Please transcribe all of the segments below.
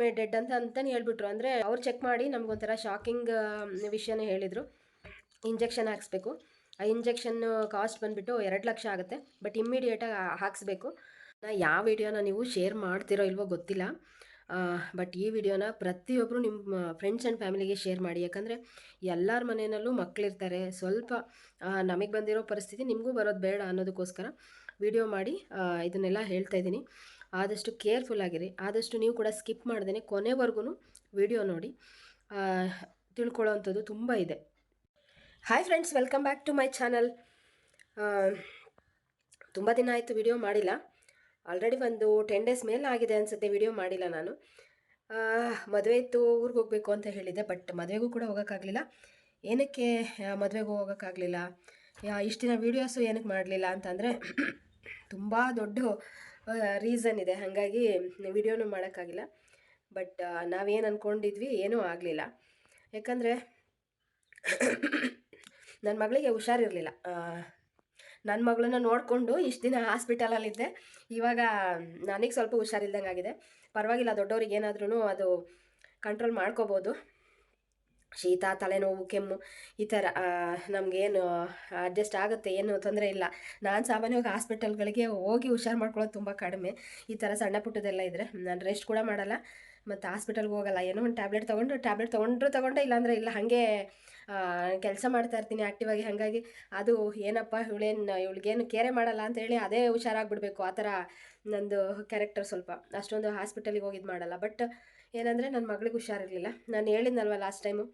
May dead ಅಂತ ಅಂತಲೇ ಹೇಳ್ಬಿಟ್ರು. ಅಂದರೆ ಅವ್ರು ಚೆಕ್ ಮಾಡಿ ನಮಗೊಂಥರ ಶಾಕಿಂಗ್ ವಿಷಯನೇ ಹೇಳಿದರು. ಇಂಜೆಕ್ಷನ್ ಹಾಕಿಸ್ಬೇಕು. ಆ ಇಂಜೆಕ್ಷನ್ ಕಾಸ್ಟ್ ಬಂದುಬಿಟ್ಟು ಎರಡು ಲಕ್ಷ ಆಗುತ್ತೆ. ಬಟ್ ಇಮ್ಮಿಡಿಯೇಟಾಗಿ ಹಾಕಿಸ್ಬೇಕು. ನಾ ಯಾವ ವಿಡಿಯೋನ ನೀವು ಶೇರ್ ಮಾಡ್ತಿರೋ ಇಲ್ವೋ ಗೊತ್ತಿಲ್ಲ. ಬಟ್ ಈ ವಿಡಿಯೋನ ಪ್ರತಿಯೊಬ್ಬರು ನಿಮ್ಮ ಫ್ರೆಂಡ್ಸ್ ಆ್ಯಂಡ್ ಫ್ಯಾಮಿಲಿಗೆ ಶೇರ್ ಮಾಡಿ. ಯಾಕಂದರೆ ಎಲ್ಲರ ಮನೆಯಲ್ಲೂ ಮಕ್ಕಳಿರ್ತಾರೆ ಸ್ವಲ್ಪ ನಮಗೆ ಬಂದಿರೋ ಪರಿಸ್ಥಿತಿ ನಿಮಗೂ ಬರೋದು ಬೇಡ ಅನ್ನೋದಕ್ಕೋಸ್ಕರ ವಿಡಿಯೋ ಮಾಡಿ ಇದನ್ನೆಲ್ಲ ಹೇಳ್ತಾ ಇದ್ದೀನಿ. ಆದಷ್ಟು ಕೇರ್ಫುಲ್ ಆಗಿರಿ. ಆದಷ್ಟು ನೀವು ಕೂಡ ಸ್ಕಿಪ್ ಮಾಡ್ದೇ ಕೊನೆವರೆಗೂ ವಿಡಿಯೋ ನೋಡಿ. ತಿಳ್ಕೊಳ್ಳೋವಂಥದ್ದು ತುಂಬ ಇದೆ. Hi friends welcome back to my channel ತುಂಬ ದಿನ ಆಯಿತು ವಿಡಿಯೋ ಮಾಡಿಲ್ಲ. ಆಲ್ರೆಡಿ ಒಂದು ಟೆನ್ ಡೇಸ್ ಮೇಲೆ ಆಗಿದೆ ಅನಿಸುತ್ತೆ ವಿಡಿಯೋ ಮಾಡಿಲ್ಲ ನಾನು. ಮದುವೆ ಇತ್ತು, ಊರಿಗೆ ಹೋಗಬೇಕು ಅಂತ ಹೇಳಿದ್ದೆ ಬಟ್ ಮದುವೆಗೂ ಕೂಡ ಹೋಗೋಕ್ಕಾಗಲಿಲ್ಲ. ಏನಕ್ಕೆ ಮದುವೆಗೂ ಹೋಗೋಕ್ಕಾಗಲಿಲ್ಲ? ಇಷ್ಟು ದಿನ ವೀಡಿಯೋಸು ಏನಕ್ಕೆ ಮಾಡಲಿಲ್ಲ ಅಂತಂದರೆ ತುಂಬ ದೊಡ್ಡ ರೀಸನ್ ಇದೆ. ಹಾಗಾಗಿ ವಿಡಿಯೋನು ಮಾಡೋಕ್ಕಾಗಿಲ್ಲ. ಬಟ್ ನಾವೇನು ಅಂದ್ಕೊಂಡಿದ್ವಿ ಏನೂ ಆಗಲಿಲ್ಲ. ಯಾಕಂದರೆ ನನ್ನ ಮಗಳಿಗೆ ಹುಷಾರಿರಲಿಲ್ಲ. ನನ್ನ ಮಗಳನ್ನ ನೋಡಿಕೊಂಡು ಇಷ್ಟು ದಿನ ಹಾಸ್ಪಿಟಲಲ್ಲಿದ್ದೆ. ಇವಾಗ ನನಗೆ ಸ್ವಲ್ಪ ಹುಷಾರಿಲ್ದಂಗೆ ಆಗಿದೆ ಪರವಾಗಿಲ್ಲ ದೊಡ್ಡವ್ರಿಗೆ ಏನಾದ್ರೂ ಅದು ಕಂಟ್ರೋಲ್ ಮಾಡ್ಕೋಬೋದು. ಶೀತ, ತಲೆನೋವು, ಕೆಮ್ಮು ಈ ಥರ ನಮಗೇನು ಅಡ್ಜಸ್ಟ್ ಆಗುತ್ತೆ, ಏನು ತೊಂದರೆ ಇಲ್ಲ. ನಾನು ಸಾಮಾನ್ಯವಾಗಿ ಹಾಸ್ಪಿಟಲ್ಗಳಿಗೆ ಹೋಗಿ ಹುಷಾರು ಮಾಡ್ಕೊಳ್ಳೋದು ತುಂಬ ಕಡಿಮೆ. ಈ ಥರ ಸಣ್ಣ ಪುಟ್ಟದೆಲ್ಲ ಇದ್ದರೆ ನಾನು ರೆಸ್ಟ್ ಕೂಡ ಮಾಡಲ್ಲ. ಮತ್ತು ಹಾಸ್ಪಿಟಲ್ಗೆ ಹೋಗಲ್ಲ. ಏನೋ ಒಂದು ಟ್ಯಾಬ್ಲೆಟ್ ತೊಗೊಂಡು ಟ್ಯಾಬ್ಲೆಟ್ ತೊಗೊಂಡ್ರು ತೊಗೊಂಡೆ, ಇಲ್ಲಾಂದರೆ ಇಲ್ಲ, ಹಾಗೆ ಕೆಲಸ ಮಾಡ್ತಾ ಇರ್ತೀನಿ ಆ್ಯಕ್ಟಿವ್ ಆಗಿ. ಹಾಗಾಗಿ ಅದು ಏನಪ್ಪ, ಇವಳೇನು, ಇವಳಿಗೇನು ಕೇರೆ ಮಾಡಲ್ಲ ಅಂತ ಹೇಳಿ ಅದೇ ಹುಷಾರಾಗ್ಬಿಡ್ಬೇಕು. ಆ ಥರ ನಂದು ಕ್ಯಾರೆಕ್ಟರ್ ಸ್ವಲ್ಪ. ಅಷ್ಟೊಂದು ಹಾಸ್ಪಿಟಲಿಗೆ ಹೋಗಿದ್ದು ಮಾಡಲ್ಲ. ಬಟ್ ಏನಂದರೆ ನನ್ನ ಮಗಳಿಗೆ ಹುಷಾರಿರಲಿಲ್ಲ. ನಾನು ಹೇಳಿದ್ನಲ್ವ ಲಾಸ್ಟ್ ಟೈಮು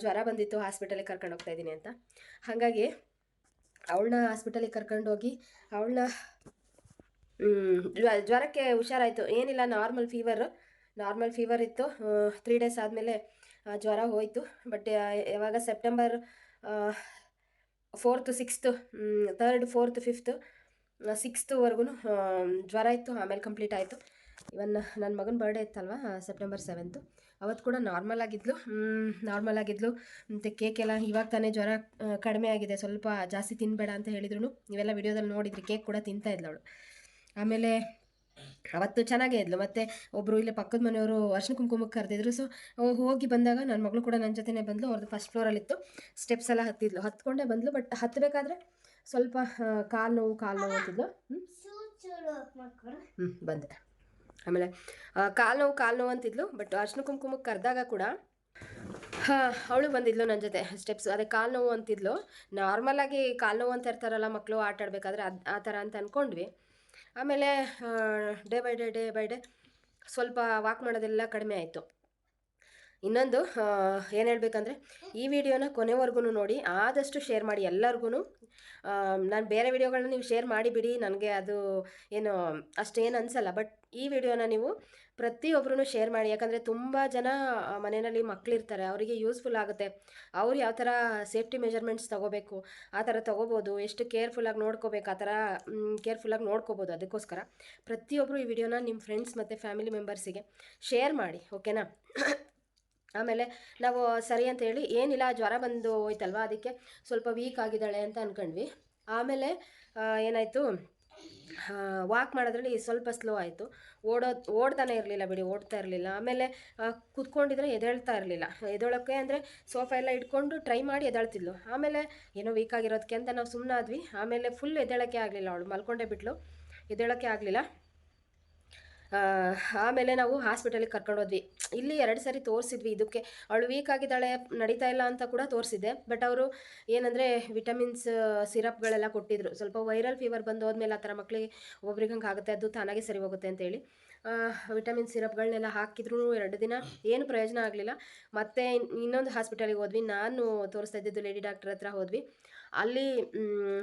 ಜ್ವರ ಬಂದಿತ್ತು ಹಾಸ್ಪಿಟಲಿಗೆ ಕರ್ಕೊಂಡು ಹೋಗ್ತಾ ಇದ್ದೀನಿ ಅಂತ. ಹಾಗಾಗಿ ಅವಳನ್ನ ಹಾಸ್ಪಿಟಲಿಗೆ ಕರ್ಕೊಂಡು ಹೋಗಿ ಅವಳನ್ನ ಜ್ವರಕ್ಕೆ ಹುಷಾರಾಯಿತು. ಏನಿಲ್ಲ ನಾರ್ಮಲ್ ಫೀವರ್ ನಾರ್ಮಲ್ ಫೀವರ್ ಇತ್ತು. ತ್ರೀ ಡೇಸ್ ಆದಮೇಲೆ ಜ್ವರ ಹೋಯಿತು. ಬಟ್ ಯಾವಾಗ September fourth sixth third fourth fifth ಸಿಕ್ಸ್ತ್ವರೆಗೂ ಜ್ವರ ಇತ್ತು. ಆಮೇಲೆ ಕಂಪ್ಲೀಟ್ ಆಯಿತು. ಇವನ್ ನನ್ನ ಮಗನ ಬರ್ಡೇ ಇತ್ತಲ್ವ ಸೆಪ್ಟೆಂಬರ್ ಸೆವೆಂತು ಅವತ್ತು ಕೂಡ ನಾರ್ಮಲ್ ಆಗಿದ್ಲು. ನಾರ್ಮಲ್ ಆಗಿದ್ಲು. ಮತ್ತು ಕೇಕ್ ಎಲ್ಲ ಇವಾಗ ತಾನೇ ಜ್ವರ ಕಡಿಮೆ ಆಗಿದೆ. ಸ್ವಲ್ಪ ಜಾಸ್ತಿ ತಿನ್ನಬೇಡ ಅಂತ ಹೇಳಿದ್ರು ನೀವೆಲ್ಲ ವಿಡಿಯೋದಲ್ಲಿ ನೋಡಿದ್ರಿ ಕೇಕ್ ಕೂಡ ತಿಂತಾ ಇದ್ಲು ಅವಳು. ಆಮೇಲೆ ಅವತ್ತು ಚೆನ್ನಾಗೇ ಇದ್ಲು. ಮತ್ತು ಒಬ್ಬರು ಇಲ್ಲೇ ಪಕ್ಕದ ಮನೆಯವರು ಅರ್ಶಿನ ಕುಂಕುಮಕ್ಕೆ ಕರೆದಿದ್ರು. ಸೊ ಹೋಗಿ ಬಂದಾಗ ನನ್ನ ಮಗಳು ಕೂಡ ನನ್ನ ಜೊತೆನೇ ಬಂದಳು ಅವ್ರದ್ದು ಫಸ್ಟ್ ಫ್ಲೋರಲ್ಲಿತ್ತು ಸ್ಟೆಪ್ಸ್ ಎಲ್ಲ ಹತ್ತಿದ್ಲು. ಹತ್ಕೊಂಡೇ ಬಂದಳು ಬಟ್ ಹತ್ತಬೇಕಾದ್ರೆ ಸ್ವಲ್ಪ ಕಾಲು ನೋವು ಕಾಲು ನೋವು ಅಂತಿದ್ಲು. ಹ್ಞೂ ಬಂದೆ. ಆಮೇಲೆ ಕಾಲು ನೋವು ಕಾಲು ನೋವು ಅಂತಿದ್ಲು ಬಟ್ ಅರ್ಶಿನ ಕುಂಕುಮಕ್ಕೆ ಕರೆದಾಗ ಕೂಡ, ಹಾಂ, ಅವಳು ಬಂದಿದ್ಲು ನನ್ನ ಜೊತೆ ಸ್ಟೆಪ್ಸ್ ಅದೇ ಕಾಲು ನೋವು ಅಂತಿದ್ಲು. ನಾರ್ಮಲಾಗಿ ಕಾಲು ನೋವು ಅಂತ ಇರ್ತಾರಲ್ಲ ಮಕ್ಕಳು ಆಟ ಆಡಬೇಕಾದ್ರೆ ಅದು, ಆ ಥರ ಅಂತ ಅಂದ್ಕೊಂಡ್ವಿ ಆಮೇಲೆ day by day day by day ಸ್ವಲ್ಪ ವಾಕ್ ಮಾಡೋದೆಲ್ಲ ಕಡಿಮೆ ಆಯಿತು. ಇನ್ನೊಂದು ಏನು ಹೇಳಬೇಕಂದ್ರೆ, ಈ ವಿಡಿಯೋನ ಕೊನೆವರೆಗೂ ನೋಡಿ, ಆದಷ್ಟು ಶೇರ್ ಮಾಡಿ ಎಲ್ಲರಿಗೂ ನಾನು ಬೇರೆ ವಿಡಿಯೋಗಳನ್ನ ನೀವು ಶೇರ್ ಮಾಡಿ ಬಿಡಿ ನನಗೆ ಅದು ಏನು ಅಷ್ಟೇನು ಅನಿಸಲ್ಲ. ಬಟ್ ಈ ವಿಡಿಯೋನ ನೀವು ಪ್ರತಿಯೊಬ್ಬರೂ ಶೇರ್ ಮಾಡಿ. ಯಾಕಂದರೆ ತುಂಬ ಜನ ಮನೆಯಲ್ಲಿ ಮಕ್ಕಳಿರ್ತಾರೆ ಅವರಿಗೆ ಯೂಸ್ಫುಲ್ ಆಗುತ್ತೆ. ಅವ್ರು ಯಾವ ಥರ ಸೇಫ್ಟಿ ಮೆಜರ್ಮೆಂಟ್ಸ್ ತೊಗೋಬೇಕು, ಆ ಥರ ತೊಗೋಬೋದು, ಎಷ್ಟು ಕೇರ್ಫುಲ್ಲಾಗಿ ನೋಡ್ಕೋಬೇಕು, ಆ ಥರ ಕೇರ್ಫುಲ್ಲಾಗಿ ನೋಡ್ಕೋಬೋದು ಅದಕ್ಕೋಸ್ಕರ ಪ್ರತಿಯೊಬ್ಬರು ಈ ವಿಡಿಯೋನ ನಿಮ್ಮ ಫ್ರೆಂಡ್ಸ್ ಮತ್ತು ಫ್ಯಾಮಿಲಿ ಮೆಂಬರ್ಸಿಗೆ ಶೇರ್ ಮಾಡಿ, ಓಕೆನಾ? ಆಮೇಲೆ ನಾವು ಸರಿ ಅಂತ ಹೇಳಿ ಏನಿಲ್ಲ, ಜ್ವರ ಬಂದು ಹೋಯ್ತಲ್ವ ಅದಕ್ಕೆ ಸ್ವಲ್ಪ ವೀಕ್ ಆಗಿದ್ದಾಳೆ ಅಂತ ಅಂದ್ಕೊಂಡ್ವಿ ಆಮೇಲೆ ಏನಾಯಿತು ವಾಕ್ ಮಾಡೋದ್ರಲ್ಲಿ ಸ್ವಲ್ಪ ಸ್ಲೋ ಆಯಿತು. ಓಡೋ, ಓಡ್ತಾನೆ ಇರಲಿಲ್ಲ ಬಿಡಿ, ಓಡ್ತಾ ಇರಲಿಲ್ಲ. ಆಮೇಲೆ ಕುತ್ಕೊಂಡಿದ್ರೆ ಎದೇಳ್ತಾ ಇರಲಿಲ್ಲ. ಎದೊಳಕ್ಕೆ ಅಂದರೆ ಸೋಫಾ ಎಲ್ಲ ಇಟ್ಕೊಂಡು ಟ್ರೈ ಮಾಡಿ ಎದಾಳ್ತಿದ್ಲು ಆಮೇಲೆ ಏನೋ ವೀಕ್ ಆಗಿರೋದಕ್ಕೆ ಅಂತ ನಾವು ಸುಮ್ಮನಾದ್ವಿ ಆಮೇಲೆ ಫುಲ್ ಎದ್ದೇಳೋಕ್ಕೆ ಆಗಲಿಲ್ಲ ಅವಳು, ಮಲ್ಕೊಂಡೇ ಬಿಟ್ಲು. ಎದ್ದೇಳೋಕ್ಕೆ ಆಗಲಿಲ್ಲ. ಆಮೇಲೆ ನಾವು ಹಾಸ್ಪಿಟಲಿಗೆ ಕರ್ಕೊಂಡು ಹೋದ್ವಿ. ಇಲ್ಲಿ ಎರಡು ಸಾರಿ ತೋರಿಸಿದ್ವಿ, ಇದಕ್ಕೆ ಅವಳು ವೀಕ್ ಆಗಿದ್ದಾಳೆ, ನಡೀತಾ ಇಲ್ಲ ಅಂತ ಕೂಡ ತೋರಿಸಿದ್ದೆ. ಬಟ್ ಅವರು ಏನಂದರೆ ವಿಟಮಿನ್ಸ್ ಸಿರಪ್ಗಳೆಲ್ಲ ಕೊಟ್ಟಿದ್ರು. ಸ್ವಲ್ಪ ವೈರಲ್ ಫೀವರ್ ಬಂದು ಹೋದ್ಮೇಲೆ ಆ ಥರ ಮಕ್ಕಳಿಗೆ ಒಬ್ರಿಗೆ ಹಂಗೆ ಆಗುತ್ತೆ, ಅದು ತಾನಾಗೆ ಸರಿ ಹೋಗುತ್ತೆ ಅಂತೇಳಿ ವಿಟಮಿನ್ ಸಿರಪ್ಗಳನ್ನೆಲ್ಲ ಹಾಕಿದ್ರು ಎರಡು ದಿನ ಏನು ಪ್ರಯೋಜನ ಆಗಲಿಲ್ಲ. ಮತ್ತೆ ಇನ್- ಇನ್ನೊಂದು ಹಾಸ್ಪಿಟಲಿಗೆ ಹೋದ್ವಿ. ನಾನು ತೋರಿಸ್ತಾ ಇದ್ದಿದ್ದು ಲೇಡಿ ಡಾಕ್ಟರ್ ಹತ್ರ ಹೋದ್ವಿ. ಅಲ್ಲಿ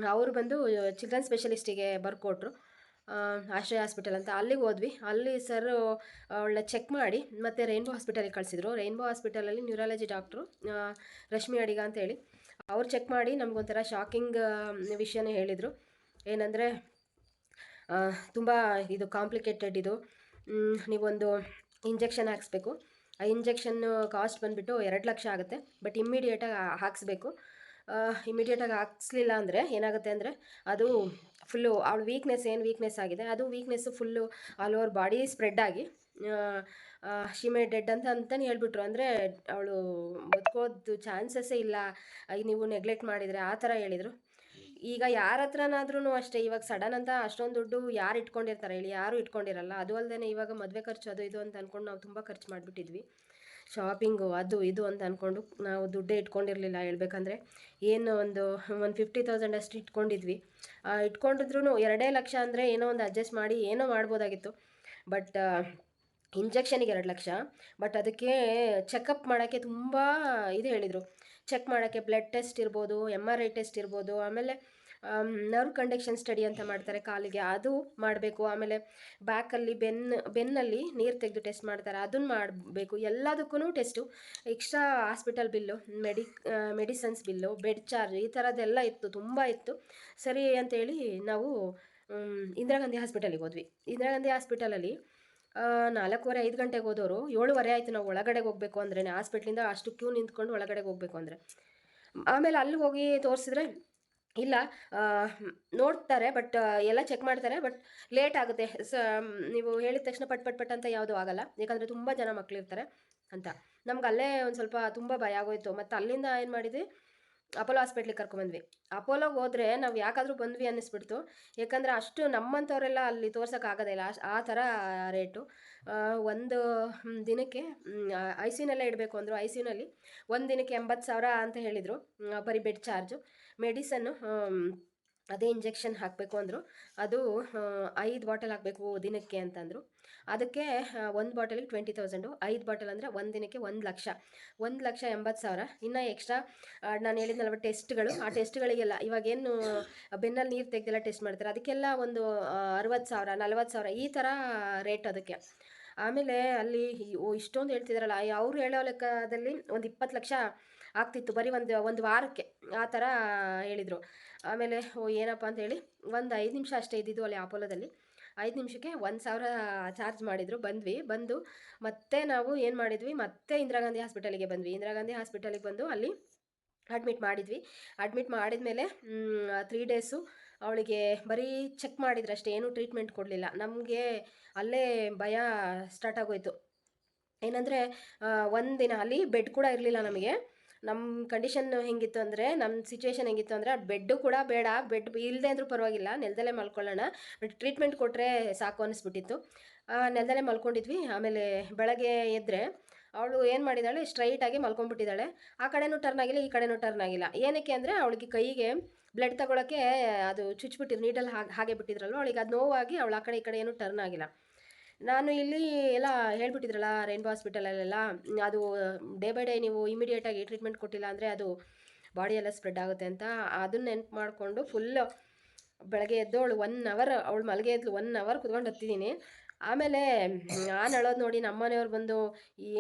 ಅವರು ಬಂದು ಚಿಲ್ಡ್ರನ್ ಸ್ಪೆಷಲಿಸ್ಟಿಗೆ ಬರ್ಕೊಟ್ರು. ಆಶ್ರಯ ಹಾಸ್ಪಿಟಲ್ ಅಂತ ಅಲ್ಲಿಗೆ ಹೋದ್ವಿ. ಅಲ್ಲಿ ಸರ್ ಅವಳನ್ನ ಚೆಕ್ ಮಾಡಿ ಮತ್ತು ರೈನ್ಬೋ ಹಾಸ್ಪಿಟಲಿಗೆ ಕಳಿಸಿದ್ರು. ರೈನ್ಬೋ ಹಾಸ್ಪಿಟಲಲ್ಲಿ ನ್ಯೂರಾಲಜಿ ಡಾಕ್ಟ್ರು ರಶ್ಮಿ ಅಡಿಗ ಅಂತೇಳಿ ಅವ್ರು ಚೆಕ್ ಮಾಡಿ ನಮಗೊಂಥರ ಶಾಕಿಂಗ್ ವಿಷಯನೇ ಹೇಳಿದರು. ಏನಂದರೆ ತುಂಬ ಇದು ಕಾಂಪ್ಲಿಕೇಟೆಡ್ ಇದು. ನೀವೊಂದು ಇಂಜೆಕ್ಷನ್ ಹಾಕ್ಸ್ಬೇಕು. ಆ ಇಂಜೆಕ್ಷನ್ನು ಕಾಸ್ಟ್ ಬಂದುಬಿಟ್ಟು ಎರಡು ಲಕ್ಷ ಆಗುತ್ತೆ. ಬಟ್ ಇಮ್ಮಿಡಿಯೇಟಾಗಿ ಹಾಕ್ಸ್ಬೇಕು. ಇಮಿಡಿಯೇಟಾಗಿ ಹಾಕ್ಸ್ಲಿಲ್ಲ ಅಂದರೆ ಏನಾಗುತ್ತೆ ಅಂದರೆ ಅದು ಫುಲ್ಲು ಅವಳು ವೀಕ್ನೆಸ್ ಏನು ವೀಕ್ನೆಸ್ ಆಗಿದೆ, ಅದು weakness full all over body spread ಆಗಿ ಶಿಮೆ ಡೆಡ್ ಅಂತ ಅಂತಲೇ ಹೇಳ್ಬಿಟ್ರು. ಅಂದರೆ ಅವಳು ಬದುಕೋದು ಚಾನ್ಸಸ್ಸೇ ಇಲ್ಲ ನೀವು ನೆಗ್ಲೆಕ್ಟ್ ಮಾಡಿದರೆ ಆ ಥರ ಹೇಳಿದರು. ಈಗ ಯಾರ ಹತ್ರನಾದ್ರೂ ಅಷ್ಟೇ, ಇವಾಗ ಸಡನ್ ಅಂತ ಅಷ್ಟೊಂದು ದುಡ್ಡು ಯಾರು ಇಟ್ಕೊಂಡಿರ್ತಾರೆ ಹೇಳಿ, ಯಾರು ಇಟ್ಕೊಂಡಿರಲ್ಲ. ಅದು ಅಲ್ಲದೆ ಇವಾಗ ಮದುವೆ ಖರ್ಚು ಅದು ಇದು ಅಂತ ಅಂದ್ಕೊಂಡು ನಾವು ತುಂಬ ಖರ್ಚು ಮಾಡಿಬಿಟ್ಟಿದ್ವಿ. ಶಾಪಿಂಗು ಅದು ಇದು ಅಂತ ಅಂದ್ಕೊಂಡು ನಾವು ದುಡ್ಡೇ ಇಟ್ಕೊಂಡಿರಲಿಲ್ಲ ಹೇಳ್ಬೇಕಂದ್ರೆ. ಏನು ಒಂದು ಒಂದು ಫಿಫ್ಟಿ ತೌಸಂಡ್ ಅಷ್ಟು ಇಟ್ಕೊಂಡಿದ್ವಿ. ಇಟ್ಕೊಂಡಿದ್ರು ಎರಡೇ ಲಕ್ಷ ಅಂದರೆ ಏನೋ ಒಂದು ಅಡ್ಜಸ್ಟ್ ಮಾಡಿ ಏನೋ ಮಾಡ್ಬೋದಾಗಿತ್ತು. ಬಟ್ ಇಂಜೆಕ್ಷನಿಗೆ ಎರಡು ಲಕ್ಷ. ಬಟ್ ಅದಕ್ಕೆ ಚೆಕಪ್ ಮಾಡೋಕ್ಕೆ ತುಂಬ ಇದು ಹೇಳಿದರು. ಚೆಕ್ ಮಾಡೋಕ್ಕೆ ಬ್ಲಡ್ ಟೆಸ್ಟ್ ಇರ್ಬೋದು ಎಂ ಆರ್ ಐ ಟೆಸ್ಟ್ ಇರ್ಬೋದು, ಆಮೇಲೆ ನರ್ವ್ ಕಂಡಕ್ಷನ್ ಸ್ಟಡಿ ಅಂತ ಮಾಡ್ತಾರೆ ಕಾಲಿಗೆ. ಅದು ಮಾಡಬೇಕು. ಆಮೇಲೆ ಬ್ಯಾಕಲ್ಲಿ ಬೆನ್ನು ಬೆನ್ನಲ್ಲಿ ನೀರು ತೆಗೆದು ಟೆಸ್ಟ್ ಮಾಡ್ತಾರೆ. ಅದನ್ನು ಮಾಡಬೇಕು. ಎಲ್ಲದಕ್ಕೂ test extra hospital bill medi medicines bill bed charge ಈ ಥರದ್ದೆಲ್ಲ ಇತ್ತು. ತುಂಬ ಇತ್ತು. ಸರಿ ಅಂತೇಳಿ ನಾವು ಇಂದಿರಾ ಗಾಂಧಿ ಹಾಸ್ಪಿಟಲಿಗೆ ಹೋದ್ವಿ. ಇಂದಿರಾ ಗಾಂಧಿ ಹಾಸ್ಪಿಟಲಲ್ಲಿ ನಾಲ್ಕೂವರೆ, ಐದು ಗಂಟೆಗೆ ಹೋದವರು ಏಳುವರೆ ಆಯಿತು ನಾವು ಒಳಗಡೆಗೆ ಹೋಗಬೇಕು ಅಂದ್ರೆ ಹಾಸ್ಪಿಟ್ಲಿಂದ ಅಷ್ಟು ಕ್ಯೂ ನಿಂತ್ಕೊಂಡು ಒಳಗಡೆಗೆ ಹೋಗಬೇಕು ಅಂದರೆ. ಆಮೇಲೆ ಅಲ್ಲಿ ಹೋಗಿ ತೋರಿಸಿದ್ರೆ ಇಲ್ಲ ನೋಡ್ತಾರೆ, ಬಟ್ ಎಲ್ಲ ಚೆಕ್ ಮಾಡ್ತಾರೆ, ಬಟ್ ಲೇಟ್ ಆಗುತ್ತೆ. ಸ ನೀವು ಹೇಳಿದ ತಕ್ಷಣ ಪಟ್ ಪಟ್ ಪಟ್ ಅಂತ ಯಾವುದೂ ಆಗಲ್ಲ. ಯಾಕಂದರೆ ತುಂಬ ಜನ ಮಕ್ಕಳಿರ್ತಾರೆ ಅಂತ. ನಮ್ಗೆ ಅಲ್ಲೇ ಒಂದು ಸ್ವಲ್ಪ ತುಂಬ ಭಯ ಆಗೋಯ್ತು. ಮತ್ತು ಅಲ್ಲಿಂದ ಏನು ಮಾಡಿದ್ವಿ? ಅಪೋಲೋ ಹಾಸ್ಪಿಟ್ಲಿಗೆ ಕರ್ಕೊಂಬಂದ್ವಿ ಅಪೋಲೋಗೆ ಹೋದರೆ ನಾವು ಯಾಕಾದರೂ ಬಂದ್ವಿ ಅನ್ನಿಸ್ಬಿಡ್ತು. ಯಾಕಂದರೆ ಅಷ್ಟು ನಮ್ಮಂಥವರೆಲ್ಲ ಅಲ್ಲಿ ತೋರ್ಸೋಕ್ಕಾಗೋದೇ ಇಲ್ಲ. ಆ ಥರ ರೇಟು. ಒಂದು ದಿನಕ್ಕೆ ಐ ಸಿ ಯುನಲ್ಲೇ ಇಡಬೇಕು ಅಂದರು. ಐ ಸಿನಲ್ಲಿ ಒಂದು ದಿನಕ್ಕೆ ಎಂಬತ್ತು ಸಾವಿರ ಅಂತ ಹೇಳಿದರು. ಬರೀ ಬೆಡ್ ಚಾರ್ಜು. ಮೆಡಿಸನ್ನು ಅದೇ ಇಂಜೆಕ್ಷನ್ ಹಾಕಬೇಕು ಅಂದರು. ಅದು ಐದು ಬಾಟಲ್ ಹಾಕಬೇಕು ದಿನಕ್ಕೆ ಅಂತಂದರು. ಅದಕ್ಕೆ ಒಂದು ಬಾಟಲಿಗೆ ಟ್ವೆಂಟಿ ತೌಸಂಡು ಐದು ಬಾಟಲ್ ಅಂದರೆ ಒಂದು ದಿನಕ್ಕೆ ಒಂದು ಲಕ್ಷ. ಒಂದು ಲಕ್ಷ ಎಂಬತ್ತು ಸಾವಿರ. ಇನ್ನೂ ಎಕ್ಸ್ಟ್ರಾ ನಾನು ಹೇಳಿದ್ನಲ್ವ ಟೆಸ್ಟ್ಗಳು. ಆ ಟೆಸ್ಟ್ಗಳಿಗೆಲ್ಲ ಇವಾಗೇನು ಬೆನ್ನಲ್ಲಿ ನೀರು ತೆಗೆದೆಲ್ಲ ಟೆಸ್ಟ್ ಮಾಡ್ತಾರೆ. ಅದಕ್ಕೆಲ್ಲ ಒಂದು ಅರವತ್ತು ಸಾವಿರ, ನಲ್ವತ್ತು ಸಾವಿರ ಈ ಥರ ರೇಟ್ ಅದಕ್ಕೆ. ಆಮೇಲೆ ಅಲ್ಲಿ ಇಷ್ಟೊಂದು ಹೇಳ್ತಿದಾರಲ್ಲ, ಅವ್ರು ಹೇಳೋ ಲೆಕ್ಕದಲ್ಲಿ ಒಂದು ಇಪ್ಪತ್ತು ಲಕ್ಷ ಆಗ್ತಿತ್ತು ಬರೀ ಒಂದು ಒಂದು ವಾರಕ್ಕೆ ಆ ಥರ ಹೇಳಿದರು. ಆಮೇಲೆ, ಓ, ಏನಪ್ಪ ಅಂತೇಳಿ ಒಂದು ಐದು ನಿಮಿಷ ಅಷ್ಟೇ ಇದ್ದಿದ್ದು ಅಲ್ಲಿ ಅಪೋಲೋದಲ್ಲಿ. ಐದು ನಿಮಿಷಕ್ಕೆ ಒಂದು ಸಾವಿರ ಚಾರ್ಜ್ ಮಾಡಿದರು, ಬಂದ್ವಿ. ಬಂದು ಮತ್ತೆ ನಾವು ಏನು ಮಾಡಿದ್ವಿ, ಮತ್ತೆ ಇಂದಿರಾ ಗಾಂಧಿ ಹಾಸ್ಪಿಟಲಿಗೆ ಬಂದ್ವಿ. ಇಂದಿರಾ ಗಾಂಧಿ ಹಾಸ್ಪಿಟಲಿಗೆ ಬಂದು ಅಲ್ಲಿ ಅಡ್ಮಿಟ್ ಮಾಡಿದ್ವಿ. ಅಡ್ಮಿಟ್ ಮಾಡಿದ ಮೇಲೆ ತ್ರೀ ಡೇಸು ಅವಳಿಗೆ ಬರೀ ಚೆಕ್ ಮಾಡಿದ್ರು ಅಷ್ಟೇ ಏನೂ ಟ್ರೀಟ್ಮೆಂಟ್ ಕೊಡಲಿಲ್ಲ. ನಮಗೆ ಅಲ್ಲೇ ಭಯ ಸ್ಟಾರ್ಟ್ ಆಗೋಯಿತು. ಏನಂದರೆ ಒಂದಿನ ಅಲ್ಲಿ ಬೆಡ್ ಕೂಡ ಇರಲಿಲ್ಲ ನಮಗೆ. ನಮ್ಮ ಕಂಡೀಷನ್ ಹೆಂಗಿತ್ತು ಅಂದರೆ ನಮ್ಮ ಸಿಚುವೇಶನ್ ಹೆಂಗಿತ್ತು ಅಂದರೆ ಬೆಡ್ಡು ಕೂಡ ಬೇಡ ಬೆಡ್ ಇಲ್ಲದೆ ಅಂದರೂ ಪರವಾಗಿಲ್ಲ, ನೆಲದಲ್ಲೇ ಮಲ್ಕೊಳ್ಳೋಣ ಬಟ್ ಟ್ರೀಟ್ಮೆಂಟ್ ಕೊಟ್ಟರೆ ಸಾಕು ಅನ್ನಿಸ್ಬಿಟ್ಟಿತ್ತು ನೆಲದಲ್ಲೇ ಮಲ್ಕೊಂಡಿದ್ವಿ, ಆಮೇಲೆ ಬೆಳಗ್ಗೆ ಎದ್ದರೆ ಅವಳು ಏನು ಮಾಡಿದ್ದಾಳೆ ಸ್ಟ್ರೈಟಾಗಿ ಮಲ್ಕೊಂಡ್ಬಿಟ್ಟಿದ್ದಾಳೆ ಆ ಕಡೆನೂ ಟರ್ನ್ ಆಗಿಲ್ಲ, ಈ ಕಡೆನೂ ಟರ್ನ್ ಆಗಿಲ್ಲ. ಏನಕ್ಕೆ ಅಂದರೆ, ಅವಳಿಗೆ ಕೈಗೆ ಬ್ಲಡ್ ತಗೊಳ್ಳೋಕ್ಕೆ ಅದು ಚುಚ್ಬಿಟ್ಟಿದ್ರು ನೀಡಲ್ಲಿ ಹಾಗೆ ಹಾಗೆ ಬಿಟ್ಟಿದ್ರಲ್ವ, ಅವಳಿಗೆ ಅದು ನೋವಾಗಿ ಅವಳು ಆ ಕಡೆ ಈ ಕಡೆ ಏನು ಟರ್ನ್ ಆಗಿಲ್ಲ. ನಾನು ಇಲ್ಲಿ ಎಲ್ಲ ಹೇಳ್ಬಿಟ್ಟಿದ್ರಲ್ಲ ರೈನ್ಬೋ ಹಾಸ್ಪಿಟಲಲ್ಲೆಲ್ಲ ಅದು ಡೇ ಬೈ ಡೇ ನೀವು ಇಮಿಡಿಯೇಟಾಗಿ ಟ್ರೀಟ್ಮೆಂಟ್ ಕೊಟ್ಟಿಲ್ಲ ಅಂದರೆ ಅದು ಬಾಡಿ ಎಲ್ಲ ಸ್ಪ್ರೆಡ್ ಆಗುತ್ತೆ ಅಂತ. ಅದನ್ನ ನೆನ್ಪು ಮಾಡಿಕೊಂಡು ಫುಲ್ಲು ಬೆಳಗ್ಗೆ ಎದ್ದು ಅವಳು ಒನ್ ಅವರ್ ಅವಳು ಮಲಗೆ ಎದ್ದು ಒನ್ ಅವರ್ ಕುತ್ಕೊಂಡು ಹತ್ತಿದ್ದೀನಿ ಆಮೇಲೆ, ನಾನು ಅಳೋದು ನೋಡಿ ನಮ್ಮನೆಯವ್ರು ಬಂದು,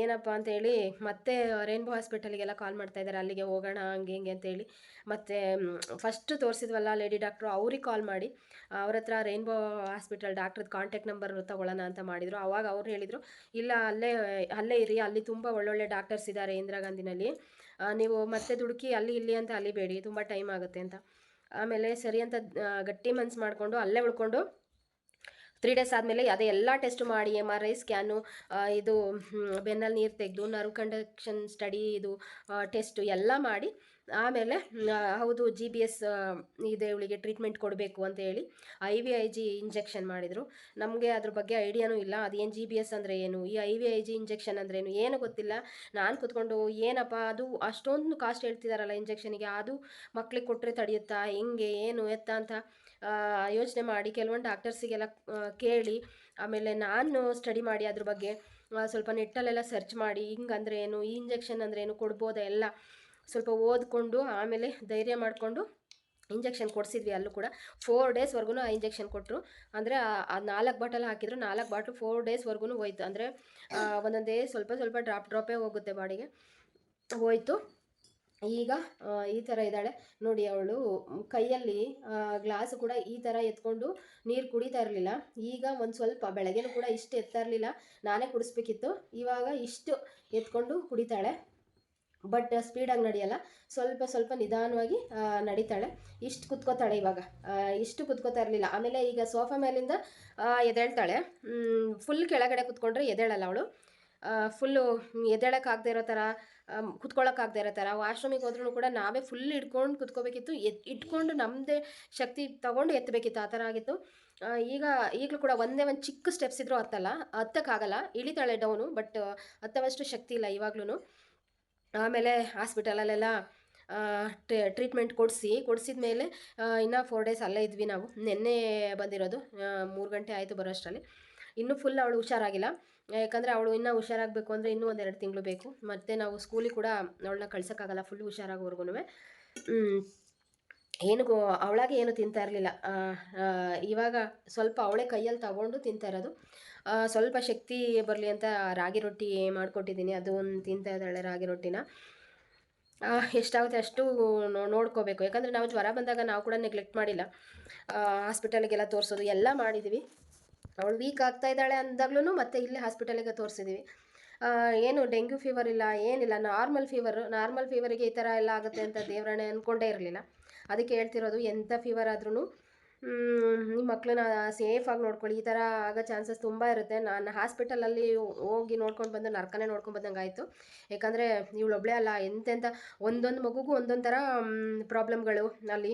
ಏನಪ್ಪ ಅಂತೇಳಿ ಮತ್ತೆ ರೈನ್ಬೋ ಹಾಸ್ಪಿಟಲಿಗೆಲ್ಲ ಕಾಲ್ ಮಾಡ್ತಾ ಇದ್ದಾರೆ ಅಲ್ಲಿಗೆ ಹೋಗೋಣ, ಹಂಗೆ ಹಿಂಗೆ ಅಂತೇಳಿ ಮತ್ತು ಫಸ್ಟ್ ತೋರಿಸಿದ್ವಲ್ಲ ಲೇಡಿ ಡಾಕ್ಟ್ರು ಅವ್ರಿಗೆ ಕಾಲ್ ಮಾಡಿ, ಅವ್ರ ಹತ್ರ ರೈನ್ಬೋ ಹಾಸ್ಪಿಟಲ್ ಡಾಕ್ಟ್ರದ್ದು ಕಾಂಟ್ಯಾಕ್ಟ್ ನಂಬರ್ ತಗೊಳ್ಳೋಣ ಅಂತ ಮಾಡಿದರು. ಅವಾಗ ಅವ್ರು ಹೇಳಿದರು, ಇಲ್ಲ, ಅಲ್ಲೇ ಅಲ್ಲೇ ಇರಿ, ಅಲ್ಲಿ ತುಂಬ ಒಳ್ಳೊಳ್ಳೆ ಡಾಕ್ಟರ್ಸ್ ಇದ್ದಾರೆ ಇಂದಿರಾ ಗಾಂಧಿನಲ್ಲಿ. ನೀವು ಮತ್ತೆ ದುಡುಕಿ, ಅಲ್ಲಿ ಇಲ್ಲಿ ಅಂತ ಅಲಿಬೇಡಿ ತುಂಬ ಟೈಮ್ ಆಗುತ್ತೆ ಅಂತ. ಆಮೇಲೆ ಸರಿ ಅಂತ ಗಟ್ಟಿ ಮನ್ಸು ಮಾಡಿಕೊಂಡು, ಅಲ್ಲೇ ಉಳ್ಕೊಂಡು ತ್ರೀ ಡೇಸ್ ಆದಮೇಲೆ ಅದೇ ಎಲ್ಲ ಟೆಸ್ಟ್ ಮಾಡಿ ಎಂ ಆರ್ ಐ ಸ್ಕ್ಯಾನು ಇದು ಬೆನ್ನಲ್ಲಿ ನೀರು ತೆಗೆದು ನರ್ವ್ ಕಂಡಕ್ಷನ್ ಸ್ಟಡಿ ಇದು ಟೆಸ್ಟು ಎಲ್ಲ ಮಾಡಿ, ಆಮೇಲೆ ಹೌದು ಜಿ ಬಿ ಎಸ್ ಇದೆ, ಇವಳಿಗೆ ಟ್ರೀಟ್ಮೆಂಟ್ ಕೊಡಬೇಕು ಅಂತ ಹೇಳಿ I V I G injection ಮಾಡಿದರು. ನಮಗೆ ಅದ್ರ ಬಗ್ಗೆ ಐಡಿಯಾನೂ ಇಲ್ಲ. ಅದೇನು ಜಿ ಬಿ ಎಸ್ ಅಂದರೆ ಏನು? ಈ I V I G injection ಅಂದರೆ ಏನು? ಏನು ಗೊತ್ತಿಲ್ಲ. ನಾನು ಕೂತ್ಕೊಂಡು, ಏನಪ್ಪ ಅದು? ಅಷ್ಟೊಂದು ಕಾಸ್ಟ್ ಹೇಳ್ತಿದಾರಲ್ಲ ಇಂಜೆಕ್ಷನಿಗೆ ಅದು ಮಕ್ಳಿಗೆ ಕೊಟ್ಟರೆ ತಡೆಯುತ್ತಾ? ಹೆಂಗೆ? ಏನು? ಎತ್ತ ಅಂತ ಯೋಚನೆ ಮಾಡಿ ಕೆಲವೊಂದು ಡಾಕ್ಟರ್ಸಿಗೆಲ್ಲ ಕೇಳಿ, ಆಮೇಲೆ ನಾನು ಸ್ಟಡಿ ಮಾಡಿ ಅದ್ರ ಬಗ್ಗೆ ಸ್ವಲ್ಪ ನೆಟ್ಟಲ್ಲೆಲ್ಲ ಸರ್ಚ್ ಮಾಡಿ, ಹಿಂಗಂದ್ರೆ ಏನು, ಈ ಇಂಜೆಕ್ಷನ್ ಅಂದರೆ ಏನು, ಕೊಡ್ಬೋದಾ ಎಲ್ಲ ಸ್ವಲ್ಪ ಓದ್ಕೊಂಡು, ಆಮೇಲೆ ಧೈರ್ಯ ಮಾಡಿಕೊಂಡು ಇಂಜೆಕ್ಷನ್ ಕೊಡಿಸಿದ್ವಿ ಅಲ್ಲೂ ಕೂಡ. ಫೋರ್ ಡೇಸ್ವರೆಗೂ ಆ ಇಂಜೆಕ್ಷನ್ ಕೊಟ್ಟರು ಅಂದರೆ ಆ ನಾಲ್ಕು ಬಾಟಲ್ ಹಾಕಿದ್ರು. ನಾಲ್ಕು ಬಾಟ್ಲು ಫೋರ್ ಡೇಸ್ವರೆಗೂ ಹೋಯ್ತು. ಅಂದರೆ ಒಂದೊಂದೇ ಸ್ವಲ್ಪ ಸ್ವಲ್ಪ ಡ್ರಾಪ್ ಡ್ರಾಪೇ ಹೋಗುತ್ತೆ ಬಾಡಿಗೆ. ಹೋಯ್ತು. ಈಗ ಈ ಥರ ಇದ್ದಾಳೆ. ನೋಡಿ ಅವಳು, ಕೈಯಲ್ಲಿ ಗ್ಲಾಸ್ ಕೂಡ ಈ ಥರ ಎತ್ಕೊಂಡು ನೀರು ಕುಡಿತಾ ಇರಲಿಲ್ಲ. ಈಗ ಒಂದು ಸ್ವಲ್ಪ ಬೆಳಗ್ಗೆನೂ ಕೂಡ ಇಷ್ಟು ಎತ್ತಾ ಇರಲಿಲ್ಲ. ನಾನೇ ಕುಡಿಸ್ಬೇಕಿತ್ತು. ಇವಾಗ ಇಷ್ಟು ಎತ್ಕೊಂಡು ಕುಡಿತಾಳೆ. ಬಟ್ ಸ್ಪೀಡಾಗಿ ನಡೆಯಲ್ಲ. ಸ್ವಲ್ಪ ಸ್ವಲ್ಪ ನಿಧಾನವಾಗಿ ನಡೀತಾಳೆ. ಇಷ್ಟು ಕುತ್ಕೋತಾಳೆ ಇವಾಗ. ಇಷ್ಟು ಕುತ್ಕೋತಾ ಇರಲಿಲ್ಲ. ಆಮೇಲೆ ಈಗ ಸೋಫಾ ಮೇಲಿಂದ ಎದೇಳ್ತಾಳೆ ಫುಲ್ ಕೆಳಗಡೆ ಕುತ್ಕೊಂಡ್ರೆ ಎದೇಳಲ್ಲ ಅವಳು. ಫುಲ್ಲು ಎದ್ದೇಳೋಕ್ಕಾಗದೇ ಇರೋ ಥರ ಕುತ್ಕೊಳ್ಳೋಕ್ಕಾಗದೇ ಇರೋ ಥರ ವಾಶ್ರೂಮಿಗೆ ಹೋದ್ರೂ ಕೂಡ ನಾವೇ ಫುಲ್ ಇಟ್ಕೊಂಡು ಕುತ್ಕೋಬೇಕಿತ್ತು. ಎತ್ ಇಟ್ಕೊಂಡು ನಮ್ಮದೇ ಶಕ್ತಿ ತಗೊಂಡು ಎತ್ತಬೇಕಿತ್ತು ಆ ಥರ ಆಗಿತ್ತು. ಈಗ, ಈಗಲೂ ಕೂಡ ಒಂದೇ ಒಂದು ಚಿಕ್ಕ ಸ್ಟೆಪ್ಸ್ ಇದ್ರೂ ಹತ್ತಲ್ಲ, ಹತ್ತಕ್ಕಾಗಲ್ಲ, ಇಳಿತಾಳೆ ಡೌನು ಬಟ್ ಹತ್ತವಷ್ಟು ಶಕ್ತಿ ಇಲ್ಲ ಇವಾಗ್ಲೂ ಆಮೇಲೆ ಹಾಸ್ಪಿಟಲಲ್ಲೆಲ್ಲ ಟ್ರೀಟ್ಮೆಂಟ್ ಕೊಡಿಸಿ ಕೊಡಿಸಿದ ಮೇಲೆ ಇನ್ನೂ ಫೋರ್ ಡೇಸ್ ಅಲ್ಲೇ ಇದ್ವಿ ನಾವು. ನಿನ್ನೆ ಬಂದಿರೋದು ಮೂರು ಗಂಟೆ ಆಯಿತು ಬರೋ ಅಷ್ಟರಲ್ಲಿ ಇನ್ನೂ ಫುಲ್ ಅವಳು ಹುಷಾರಾಗಿಲ್ಲ. ಯಾಕಂದರೆ ಅವಳು ಇನ್ನೂ ಹುಷಾರಾಗಬೇಕು ಅಂದರೆ ಇನ್ನೂ ಒಂದೆರಡು ತಿಂಗಳು ಬೇಕು. ಮತ್ತು ನಾವು ಸ್ಕೂಲಿಗೆ ಕೂಡ ಅವಳನ್ನ ಕಳ್ಸೋಕ್ಕಾಗಲ್ಲ ಫುಲ್ ಹುಷಾರಾಗೋವರೆಗೂ ಏನು ಅವಳಾಗೆ ಏನು ತಿಂತಾ ಇರಲಿಲ್ಲ. ಇವಾಗ ಸ್ವಲ್ಪ ಅವಳೇ ಕೈಯಲ್ಲಿ ತಗೊಂಡು ತಿಂತಾ ಇರೋದು. ಸ್ವಲ್ಪ ಶಕ್ತಿ ಬರಲಿ ಅಂತ ರಾಗಿ ರೊಟ್ಟಿ ಮಾಡಿಕೊಟ್ಟಿದ್ದೀನಿ. ಅದು ಒಂದು ತಿಂತಾ ಇದ್ದಾಳೆ ರಾಗಿ ರೊಟ್ಟಿನ. ಎಷ್ಟಾಗುತ್ತೆ ಅಷ್ಟು ನೋಡ್ಕೋಬೇಕು. ಯಾಕಂದರೆ ನಾವು ಜ್ವರ ಬಂದಾಗ ನಾವು ಕೂಡ ನೆಗ್ಲೆಕ್ಟ್ ಮಾಡಿಲ್ಲ. ಹಾಸ್ಪಿಟಲ್ಗೆಲ್ಲ ತೋರಿಸೋದು, ಎಲ್ಲ ಮಾಡಿದ್ದೀವಿ ಅವಳು ವೀಕ್ ಆಗ್ತಾ ಇದ್ದಾಳೆ ಅಂದಾಗ್ಲೂ ಮತ್ತೆ ಇಲ್ಲೇ ಹಾಸ್ಪಿಟಲಿಗೆ ತೋರಿಸಿದ್ದೀವಿ ಏನು ಡೆಂಗ್ಯೂ ಫೀವರ್ ಇಲ್ಲ, ಏನಿಲ್ಲ ನಾರ್ಮಲ್ ಫೀವರು ನಾರ್ಮಲ್ ಫೀವರಿಗೆ ಈ ಥರ ಎಲ್ಲ ಆಗುತ್ತೆ ಅಂತ ದೇವರಣೆ ಅಂದ್ಕೊಂಡೇ ಇರಲಿಲ್ಲ. ಅದಕ್ಕೆ ಹೇಳ್ತಿರೋದು ಎಂಥ ಫೀವರ್ ಆದ್ರೂ ನಿಮ್ಮ ಮಕ್ಕಳನ್ನ ಸೇಫಾಗಿ ನೋಡ್ಕೊಳ್ಳಿ. ಈ ಥರ ಆಗೋ ಚಾನ್ಸಸ್ ತುಂಬ ಇರುತ್ತೆ. ನಾನು ಹಾಸ್ಪಿಟಲಲ್ಲಿ ಹೋಗಿ ನೋಡ್ಕೊಂಡು ಬಂದು ನರ್ಕನೇ ನೋಡ್ಕೊಂಡು ಬಂದಂಗೆ ಆಯಿತು ಯಾಕಂದರೆ ಇವಳೊಬ್ಬಳೇ ಅಲ್ಲ. ಎಂತೆಂಥ ಒಂದೊಂದು ಮಗುಗೂ ಒಂದೊಂದು ಥರ ಪ್ರಾಬ್ಲಮ್ಗಳು ಅಲ್ಲಿ.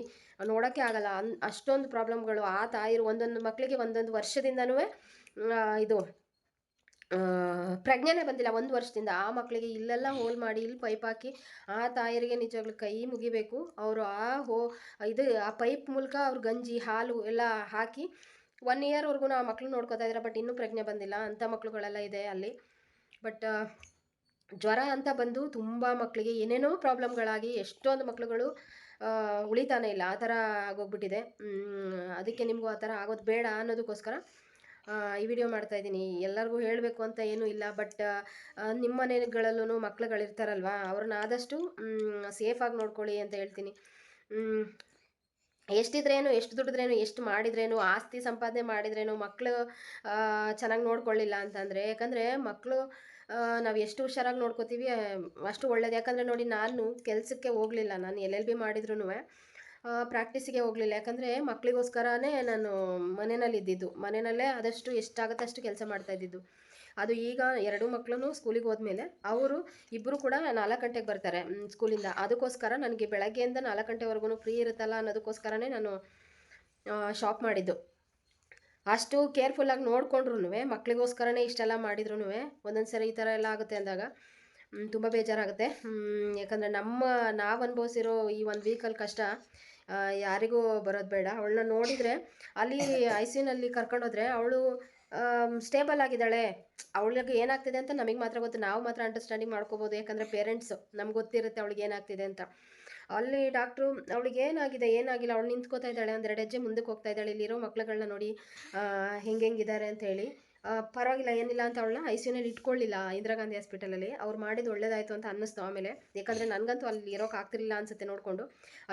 ನೋಡೋಕ್ಕೆ ಆಗಲ್ಲ. ಅಷ್ಟೊಂದು ಪ್ರಾಬ್ಲಮ್ಗಳು ಆ ತಾಯಿರು ಒಂದೊಂದು ಮಕ್ಕಳಿಗೆ ಒಂದೊಂದು ವರ್ಷದಿಂದನೂ ಇದು ಪ್ರಜ್ಞೆನೇ ಬಂದಿಲ್ಲ. ಒಂದು ವರ್ಷದಿಂದ ಆ ಮಕ್ಕಳಿಗೆ ಇಲ್ಲೆಲ್ಲ ಹೋಲ್ ಮಾಡಿ ಇಲ್ಲಿ ಪೈಪ್ ಹಾಕಿ, ಆ ತಾಯರಿಗೆ ನಿಜವಾಗ್ಲೂ ಕೈ ಮುಗಿಬೇಕು. ಅವರು ಆ ಹೋ, ಇದು ಆ ಪೈಪ್ ಮೂಲಕ ಅವ್ರ ಗಂಜಿ, ಹಾಲು ಎಲ್ಲ ಹಾಕಿ ಒನ್ ಇಯರ್ವರೆಗೂ ಆ ಮಕ್ಳು ನೋಡ್ಕೋತಾ ಇದ್ದಾರೆ. ಬಟ್ ಇನ್ನೂ ಪ್ರಜ್ಞೆ ಬಂದಿಲ್ಲ. ಅಂಥ ಮಕ್ಕಳುಗಳೆಲ್ಲ ಇದೆ ಅಲ್ಲಿ. ಬಟ್ ಜ್ವರ ಅಂತ ಬಂದು ತುಂಬ ಮಕ್ಕಳಿಗೆ ಏನೇನೋ ಪ್ರಾಬ್ಲಮ್ಗಳಾಗಿ ಎಷ್ಟೊಂದು ಮಕ್ಕಳುಗಳು ಉಳಿತಾನೆ ಇಲ್ಲ. ಆ ಥರ ಆಗೋಗ್ಬಿಟ್ಟಿದೆ. ಅದಕ್ಕೆ ನಿಮಗೂ ಆ ಥರ ಆಗೋದು ಬೇಡ ಅನ್ನೋದಕ್ಕೋಸ್ಕರ ಈ ವಿಡಿಯೋ ಮಾಡ್ತಾ ಇದ್ದೀನಿ. ಎಲ್ಲರಿಗೂ ಹೇಳಬೇಕು ಅಂತ ಏನೂ ಇಲ್ಲ ಬಟ್ ನಿಮ್ಮ ಮನೆಗಳಲ್ಲೂ ಮಕ್ಕಳುಗಳಿರ್ತಾರಲ್ವಾ ಅವ್ರನ್ನ ಆದಷ್ಟು ಸೇಫಾಗಿ ನೋಡ್ಕೊಳ್ಳಿ ಅಂತ ಹೇಳ್ತೀನಿ. ಎಷ್ಟಿದ್ರೇನು, ಎಷ್ಟು ದುಡಿದ್ರೇನು, ಎಷ್ಟು ಮಾಡಿದ್ರೇನು, ಆಸ್ತಿ ಸಂಪಾದನೆ ಮಾಡಿದ್ರೇನು ಮಕ್ಕಳು ಚೆನ್ನಾಗಿ ನೋಡ್ಕೊಳ್ಳಿಲ್ಲ ಅಂತಂದರೆ, ಯಾಕಂದರೆ ಮಕ್ಕಳು ನಾವು ಎಷ್ಟು ಹುಷಾರಾಗಿ ನೋಡ್ಕೋತೀವಿ, ಅಷ್ಟು ಒಳ್ಳೇದು. ಯಾಕಂದರೆ ನೋಡಿ, ನಾನು ಕೆಲಸಕ್ಕೆ ಹೋಗಲಿಲ್ಲ, ನಾನು ಎಲ್ ಎಲ್ ಬಿ ಮಾಡಿದ್ರು ಪ್ರಾಕ್ಟೀಸಿಗೆ ಹೋಗಲಿಲ್ಲ. ಯಾಕಂದರೆ ಮಕ್ಕಳಿಗೋಸ್ಕರನೇ ನಾನು ಮನೆಯಲ್ಲಿ ಇದ್ದಿದ್ದು ಮನೆಯಲ್ಲೇ ಆದಷ್ಟು ಎಷ್ಟಾಗುತ್ತೆ ಅಷ್ಟು ಕೆಲಸ ಮಾಡ್ತಾ ಇದ್ದಿದ್ದು. ಅದು ಈಗ ಎರಡು ಮಕ್ಕಳು ಸ್ಕೂಲಿಗೆ ಹೋದ್ಮೇಲೆ ಅವರು ಇಬ್ಬರು ಕೂಡ ನಾಲ್ಕು ಗಂಟೆಗೆ ಬರ್ತಾರೆ ಸ್ಕೂಲಿಂದ ಅದಕ್ಕೋಸ್ಕರ ನನಗೆ ಬೆಳಗ್ಗೆಯಿಂದ ನಾಲ್ಕು ಗಂಟೆವರೆಗೂ ಫ್ರೀ ಇರುತ್ತಲ್ಲ ಅನ್ನೋದಕ್ಕೋಸ್ಕರನೇ ನಾನು ಶಾಪ್ ಮಾಡಿದ್ದು. ಅಷ್ಟು ಕೇರ್ಫುಲ್ಲಾಗಿ ನೋಡ್ಕೊಂಡ್ರು ಮಕ್ಕಳಿಗೋಸ್ಕರನೇ ಇಷ್ಟೆಲ್ಲ ಮಾಡಿದ್ರು ಒಂದೊಂದು ಸರಿ ಈ ಥರ ಎಲ್ಲ ಆಗುತ್ತೆ ಅಂದಾಗ ತುಂಬ ಬೇಜಾರಾಗುತ್ತೆ. ಯಾಕಂದರೆ ನಮ್ಮ ನಾವು ಅನುಭವಿಸಿರೋ ಈ ಒಂದು ವೀಕಲ್ಲಿ ಕಷ್ಟ ಯಾರಿಗೂ ಬರೋದು ಬೇಡ. ಅವಳನ್ನ ನೋಡಿದರೆ, ಅಲ್ಲಿ ಐ ಸಿ ಯುನಲ್ಲಿ ಕರ್ಕೊಂಡೋದ್ರೆ ಅವಳು ಸ್ಟೇಬಲ್ ಆಗಿದ್ದಾಳೆ. ಅವಳಿಗೆ ಏನಾಗ್ತಿದೆ ಅಂತ ನಮಗೆ ಮಾತ್ರ ಗೊತ್ತು. ನಾವು ಮಾತ್ರ ಅಂಡರ್ಸ್ಟ್ಯಾಂಡಿಂಗ್ ಮಾಡ್ಕೋಬೋದು. ಯಾಕಂದರೆ ಪೇರೆಂಟ್ಸು ನಮ್ಗೆ ಗೊತ್ತಿರುತ್ತೆ ಅವಳಿಗೆ ಏನಾಗ್ತಿದೆ ಅಂತ. ಅಲ್ಲಿ ಡಾಕ್ಟ್ರು ಅವಳಿಗೆ ಏನಾಗಿದೆ, ಏನಾಗಿಲ್ಲ. ಅವಳು ನಿಂತ್ಕೋತಾ ಇದ್ದಾಳೆ. ಒಂದೆರಡು ಹೆಜ್ಜೆ ಮುಂದಕ್ಕೆ ಹೋಗ್ತಾ ಇದ್ದಾಳೆ. ಇಲ್ಲಿರೋ ಮಕ್ಕಳುಗಳನ್ನ ನೋಡಿ ಹೆಂಗೆ ಹೆಂಗಿದ್ದಾರೆ ಅಂತ ಹೇಳಿ. ಪರವಾಗಿಲ್ಲ, ಏನಿಲ್ಲ ಅಂತ ಅವಳನ್ನ ಐ ಸಿ ಯುನಲ್ಲಿ ಇಟ್ಕೊಳ್ಳಿಲ್ಲ ಇಂದಿರಾ ಗಾಂಧಿ ಹಾಸ್ಪಿಟಲಲ್ಲಿ ಅವ್ರು ಮಾಡಿದ್ದು ಒಳ್ಳೇದಾಯಿತು ಅಂತ ಅನ್ನಿಸ್ತು ಆಮೇಲೆ. ಯಾಕಂದರೆ ನನಗಂತೂ ಅಲ್ಲಿ ಇರೋಕೆ ಆಗ್ತಿರಲಿಲ್ಲ ಅನ್ಸುತ್ತೆ ನೋಡಿಕೊಂಡು.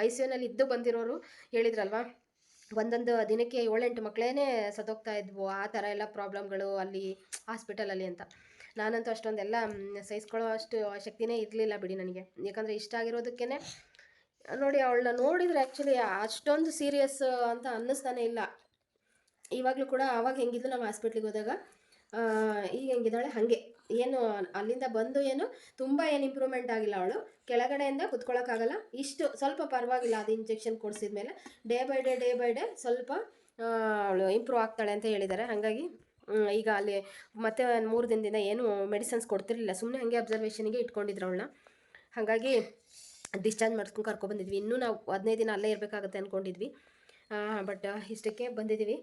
ಐ ಸಿ ಯುನಲ್ಲಿ ಇದ್ದು ಬಂದಿರೋರು ಹೇಳಿದ್ರಲ್ವಾ, ಒಂದೊಂದು ದಿನಕ್ಕೆ ಏಳೆಂಟು ಮಕ್ಕಳೇ ಸತ್ತೋಗ್ತಾ ಇದ್ವು, ಆ ಥರ ಎಲ್ಲ ಪ್ರಾಬ್ಲಮ್ಗಳು ಅಲ್ಲಿ ಹಾಸ್ಪಿಟಲಲ್ಲಿ ಅಂತ. ನಾನಂತೂ ಅಷ್ಟೊಂದೆಲ್ಲ ಸಹಿಸ್ಕೊಳ್ಳೋ ಅಷ್ಟು ಶಕ್ತಿನೇ ಇರಲಿಲ್ಲ ಬಿಡಿ ನನಗೆ. ಯಾಕಂದರೆ ಇಷ್ಟ ಆಗಿರೋದಕ್ಕೇ ನೋಡಿ ಅವಳನ್ನ ನೋಡಿದರೆ ಆ್ಯಕ್ಚುಲಿ ಅಷ್ಟೊಂದು ಸೀರಿಯಸ್ ಅಂತ ಅನ್ನಿಸ್ತಾನೆ ಇಲ್ಲ. ಇವಾಗಲೂ ಕೂಡ ಆವಾಗ ಹೆಂಗಿದ್ಲು ನಾವು ಹಾಸ್ಪಿಟ್ಲಿಗೆ ಹೋದಾಗ ಈಗ ಹೆಂಗಿದ್ದಾಳೆ? ಹಾಗೆ. ಏನು, ಅಲ್ಲಿಂದ ಬಂದು ಏನು, ತುಂಬ ಏನು ಇಂಪ್ರೂವ್ಮೆಂಟ್ ಆಗಿಲ್ಲ ಅವಳು. ಕೆಳಗಡೆಯಿಂದ ಕುತ್ಕೊಳ್ಳೋಕ್ಕಾಗಲ್ಲ ಇಷ್ಟು ಸ್ವಲ್ಪ ಪರವಾಗಿಲ್ಲ ಅದು injection ಕೊಡಿಸಿದ್ಮೇಲೆ day by day day by day ಸ್ವಲ್ಪ ಅವಳು ಇಂಪ್ರೂವ್ ಆಗ್ತಾಳೆ ಅಂತ ಹೇಳಿದ್ದಾರೆ. ಹಾಗಾಗಿ ಈಗ ಅಲ್ಲಿ ಮತ್ತೆ ಮೂರು ದಿನದಿಂದ ಏನು ಮೆಡಿಸನ್ಸ್ ಕೊಡ್ತಿರಲಿಲ್ಲ. ಸುಮ್ಮನೆ ಹಾಗೆ ಅಬ್ಸರ್ವೇಷನಿಗೆ ಇಟ್ಕೊಂಡಿದ್ರು ಅವಳನ್ನ. ಹಾಗಾಗಿ ಡಿಸ್ಚಾರ್ಜ್ ಮಾಡಿಸ್ಕೊಂಡು ಕರ್ಕೊಬಂದಿದ್ವಿ ಇನ್ನೂ ನಾವು ಹದಿನೈದು ದಿನ ಅಲ್ಲೇ ಇರಬೇಕಾಗತ್ತೆ ಅಂದ್ಕೊಂಡಿದ್ವಿ ಬಟ್ ಇಷ್ಟಕ್ಕೆ ಬಂದಿದ್ದೀವಿ.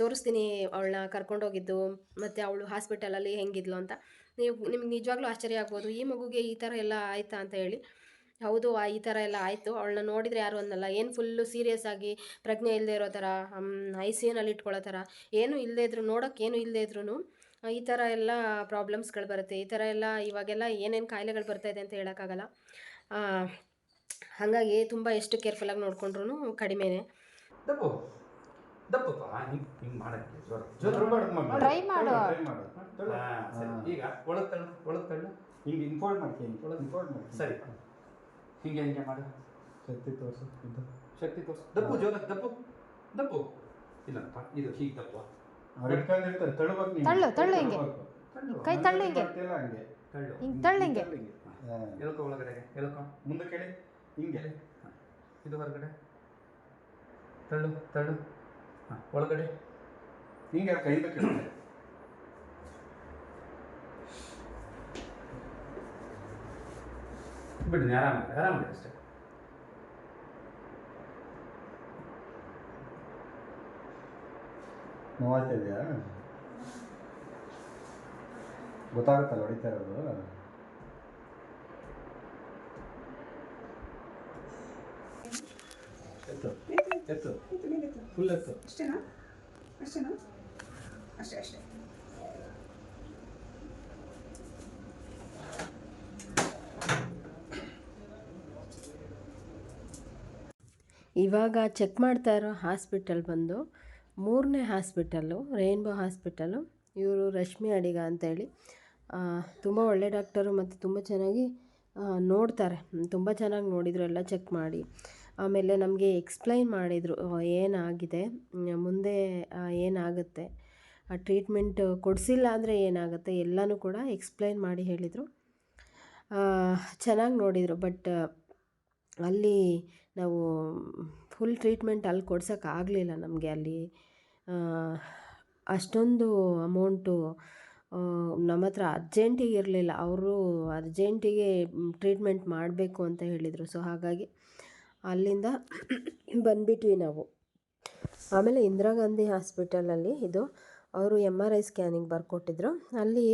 ತೋರಿಸ್ತೀನಿ ಅವಳನ್ನ ಕರ್ಕೊಂಡೋಗಿದ್ದು ಮತ್ತು ಅವಳು ಹಾಸ್ಪಿಟಲಲ್ಲಿ ಹೆಂಗಿದ್ಲು ಅಂತ. ನೀವು, ನಿಮ್ಗೆ ನಿಜವಾಗ್ಲೂ ಆಶ್ಚರ್ಯ ಆಗ್ಬೋದು. ಈ ಮಗುಗೆ ಈ ಥರ ಎಲ್ಲ ಆಯಿತಾ ಅಂತ ಹೇಳಿ. ಹೌದು ಈ ಥರ ಎಲ್ಲ ಆಯಿತು. ಅವಳನ್ನ ನೋಡಿದರೆ ಯಾರು ಅನ್ನಲ್ಲ. ಏನು ಫುಲ್ಲು ಸೀರಿಯಸ್ ಆಗಿ ಪ್ರಜ್ಞೆ ಇಲ್ಲದೆ ಇರೋ ಥರ ಐ ಸಿ ಯುನಲ್ಲಿ ಇಟ್ಕೊಳ್ಳೋ ಥರ ಏನು ಇಲ್ಲದೇ ಇದ್ರು, ನೋಡೋಕೆ ಏನು ಇಲ್ಲದೇ ಇದ್ರೂ ಈ ಥರ ಎಲ್ಲ ಪ್ರಾಬ್ಲಮ್ಸ್ಗಳು ಬರುತ್ತೆ. ಈ ಥರ ಎಲ್ಲ ಇವಾಗೆಲ್ಲ ಏನೇನು ಕಾಯಿಲೆಗಳು ಬರ್ತಾ ಇದೆ ಅಂತ ಹೇಳೋಕ್ಕಾಗಲ್ಲ. ಹಾಗಾಗಿ ತುಂಬ ಎಷ್ಟು ಕೇರ್ಫುಲ್ ಆಗಿ ಕಡಿಮೆನೇ. ದಪ್ಪು ದಪ್ಪಪ್ಪ ಹಿಂಗೆ ಹಿಂಗೆ ಮಾಡಕ್ಕೆ ಜೋರ ಜೋರ Try ಮಾಡು. ಟ್ರೈ ಮಾಡು. ಹಾ, ಸರಿ ಈಗ ಒಳಗೆ ತಳ್ಳು ಒಳಗೆ ತಳ್ಳು. ಹಿಂಗೆ ಇನ್ಫೋಲ್ಡ್ ಮಾಡ್ತೀನಿ ಇನ್ಫೋಲ್ಡ್ ಮಾಡ್ತೀನಿ ಸರಿ. ಹಿಂಗೆ ಹಿಂಗೆ ಮಾಡು. ಶಕ್ತಿ ತೋರಿಸು ಇದು. ಶಕ್ತಿ ತೋರ್ಸು. ದಪ್ಪು ಜೋರ ದಪ್ಪು. ದಪ್ಪು. ಇಲ್ಲಪ್ಪ ಇದು ಹೀಗೆ ದಪ್ಪ. ಅವ್ರು ಇಟ್ಕೊಂಡಿರ್ತಾರೆ ತಳ್ಬೇಕು ನೀನು. ತಳ್ಳು, ತಳ್ಳು ಹಿಂಗೆ. ತಳ್ಬೇಕು. ತಳ್ಳು. ಕೈ ತಳ್ಳು ಹಿಂಗೆ. ಮಾಡ್ತೀಯಲ್ಲ ಹಂಗೆ. ತಳ್ಳು. ಹಿಂಗೆ ತಳ್ಳು ಹಿಂಗೆ. ತಳ್ಳು ಹಿಂಗೆ. ಎಳ್ಕೊ ಒಳಗಡೆ ಎಳ್ಕೊ. ಮುಂದೆ ಕೇಳಿ. ಹಿಂಗೆ. ಇದು ಹೊರಗಡೆ. ತಳ್ಳು ತಳ್ಳು. ಹಾಂ, ಒಳಗಡೆ. ಹಿಂಗೆ ಕೈಯಿಂದ ಕೇಳಿ ಬಿಡಿ ಆರಾಮಾಗಿ ಆರಾಮಾಗಿ ಅಷ್ಟೇ. ನೋವಾಗ್ತಿದೆಯಾ ಗೊತ್ತಾಗುತ್ತಲ್ಲ, ಹೊಡಿತಾ ಇರೋದು. ಎತ್ತು ಎತ್ತು ಫುಲ್ ಎತ್ತು ಅಷ್ಟೇನಾ? ಅಷ್ಟೇನಾ? ಅಷ್ಟೇ ಅಷ್ಟೇ. ಇವಾಗ ಚೆಕ್ ಮಾಡ್ತಾ ಇರೋ ಹಾಸ್ಪಿಟಲ್ ಬಂದು ಮೂರನೇ ಹಾಸ್ಪಿಟಲ್ಲು ರೈನ್ಬೋ ಹಾಸ್ಪಿಟಲು ಇವರು ರಶ್ಮಿ ಅಡಿಗ ಅಂತೇಳಿ ತುಂಬ ಒಳ್ಳೆ ಡಾಕ್ಟರು ಮತ್ತು ತುಂಬ ಚೆನ್ನಾಗಿ ನೋಡ್ತಾರೆ. ತುಂಬ ಚೆನ್ನಾಗಿ ನೋಡಿದ್ರು ಎಲ್ಲ ಚೆಕ್ ಮಾಡಿ. ಆಮೇಲೆ ನಮಗೆ ಎಕ್ಸ್ಪ್ಲೈನ್ ಮಾಡಿದರು ಏನಾಗಿದೆ ಮುಂದೆ ಏನಾಗುತ್ತೆ, ಆ ಟ್ರೀಟ್ಮೆಂಟ್ ಕೊಡಿಸಿಲ್ಲ ಅಂದರೆ ಏನಾಗುತ್ತೆ, ಎಲ್ಲನೂ ಕೂಡ ಎಕ್ಸ್ಪ್ಲೈನ್ ಮಾಡಿ ಹೇಳಿದರು. ಚೆನ್ನಾಗಿ ನೋಡಿದರು ಬಟ್ ಅಲ್ಲಿ ನಾವು ಫುಲ್ ಟ್ರೀಟ್ಮೆಂಟ್ ಅಲ್ಲಿ ಕೊಡ್ಸೋಕ್ಕಾಗಲಿಲ್ಲ ನಮಗೆ ಅಲ್ಲಿ. ಅಷ್ಟೊಂದು ಅಮೌಂಟು ನಮ್ಮ ಹತ್ರ ಅರ್ಜೆಂಟಿಗೆ ಇರಲಿಲ್ಲ, ಅವರು ಅರ್ಜೆಂಟಿಗೆ ಟ್ರೀಟ್ಮೆಂಟ್ ಮಾಡಬೇಕು ಅಂತ ಹೇಳಿದರು. ಸೊ ಹಾಗಾಗಿ ಅಲ್ಲಿಂದ ಬಂದ್ಬಿಟ್ವಿ ನಾವು. ಆಮೇಲೆ ಇಂದಿರಾ ಗಾಂಧಿ ಹಾಸ್ಪಿಟಲಲ್ಲಿ ಇದು ಅವರು ಎಂ ಆರ್ ಐ ಸ್ಕ್ಯಾನಿಂಗ್ ಬರ್ಕೊಟ್ಟಿದ್ರು. ಅಲ್ಲಿ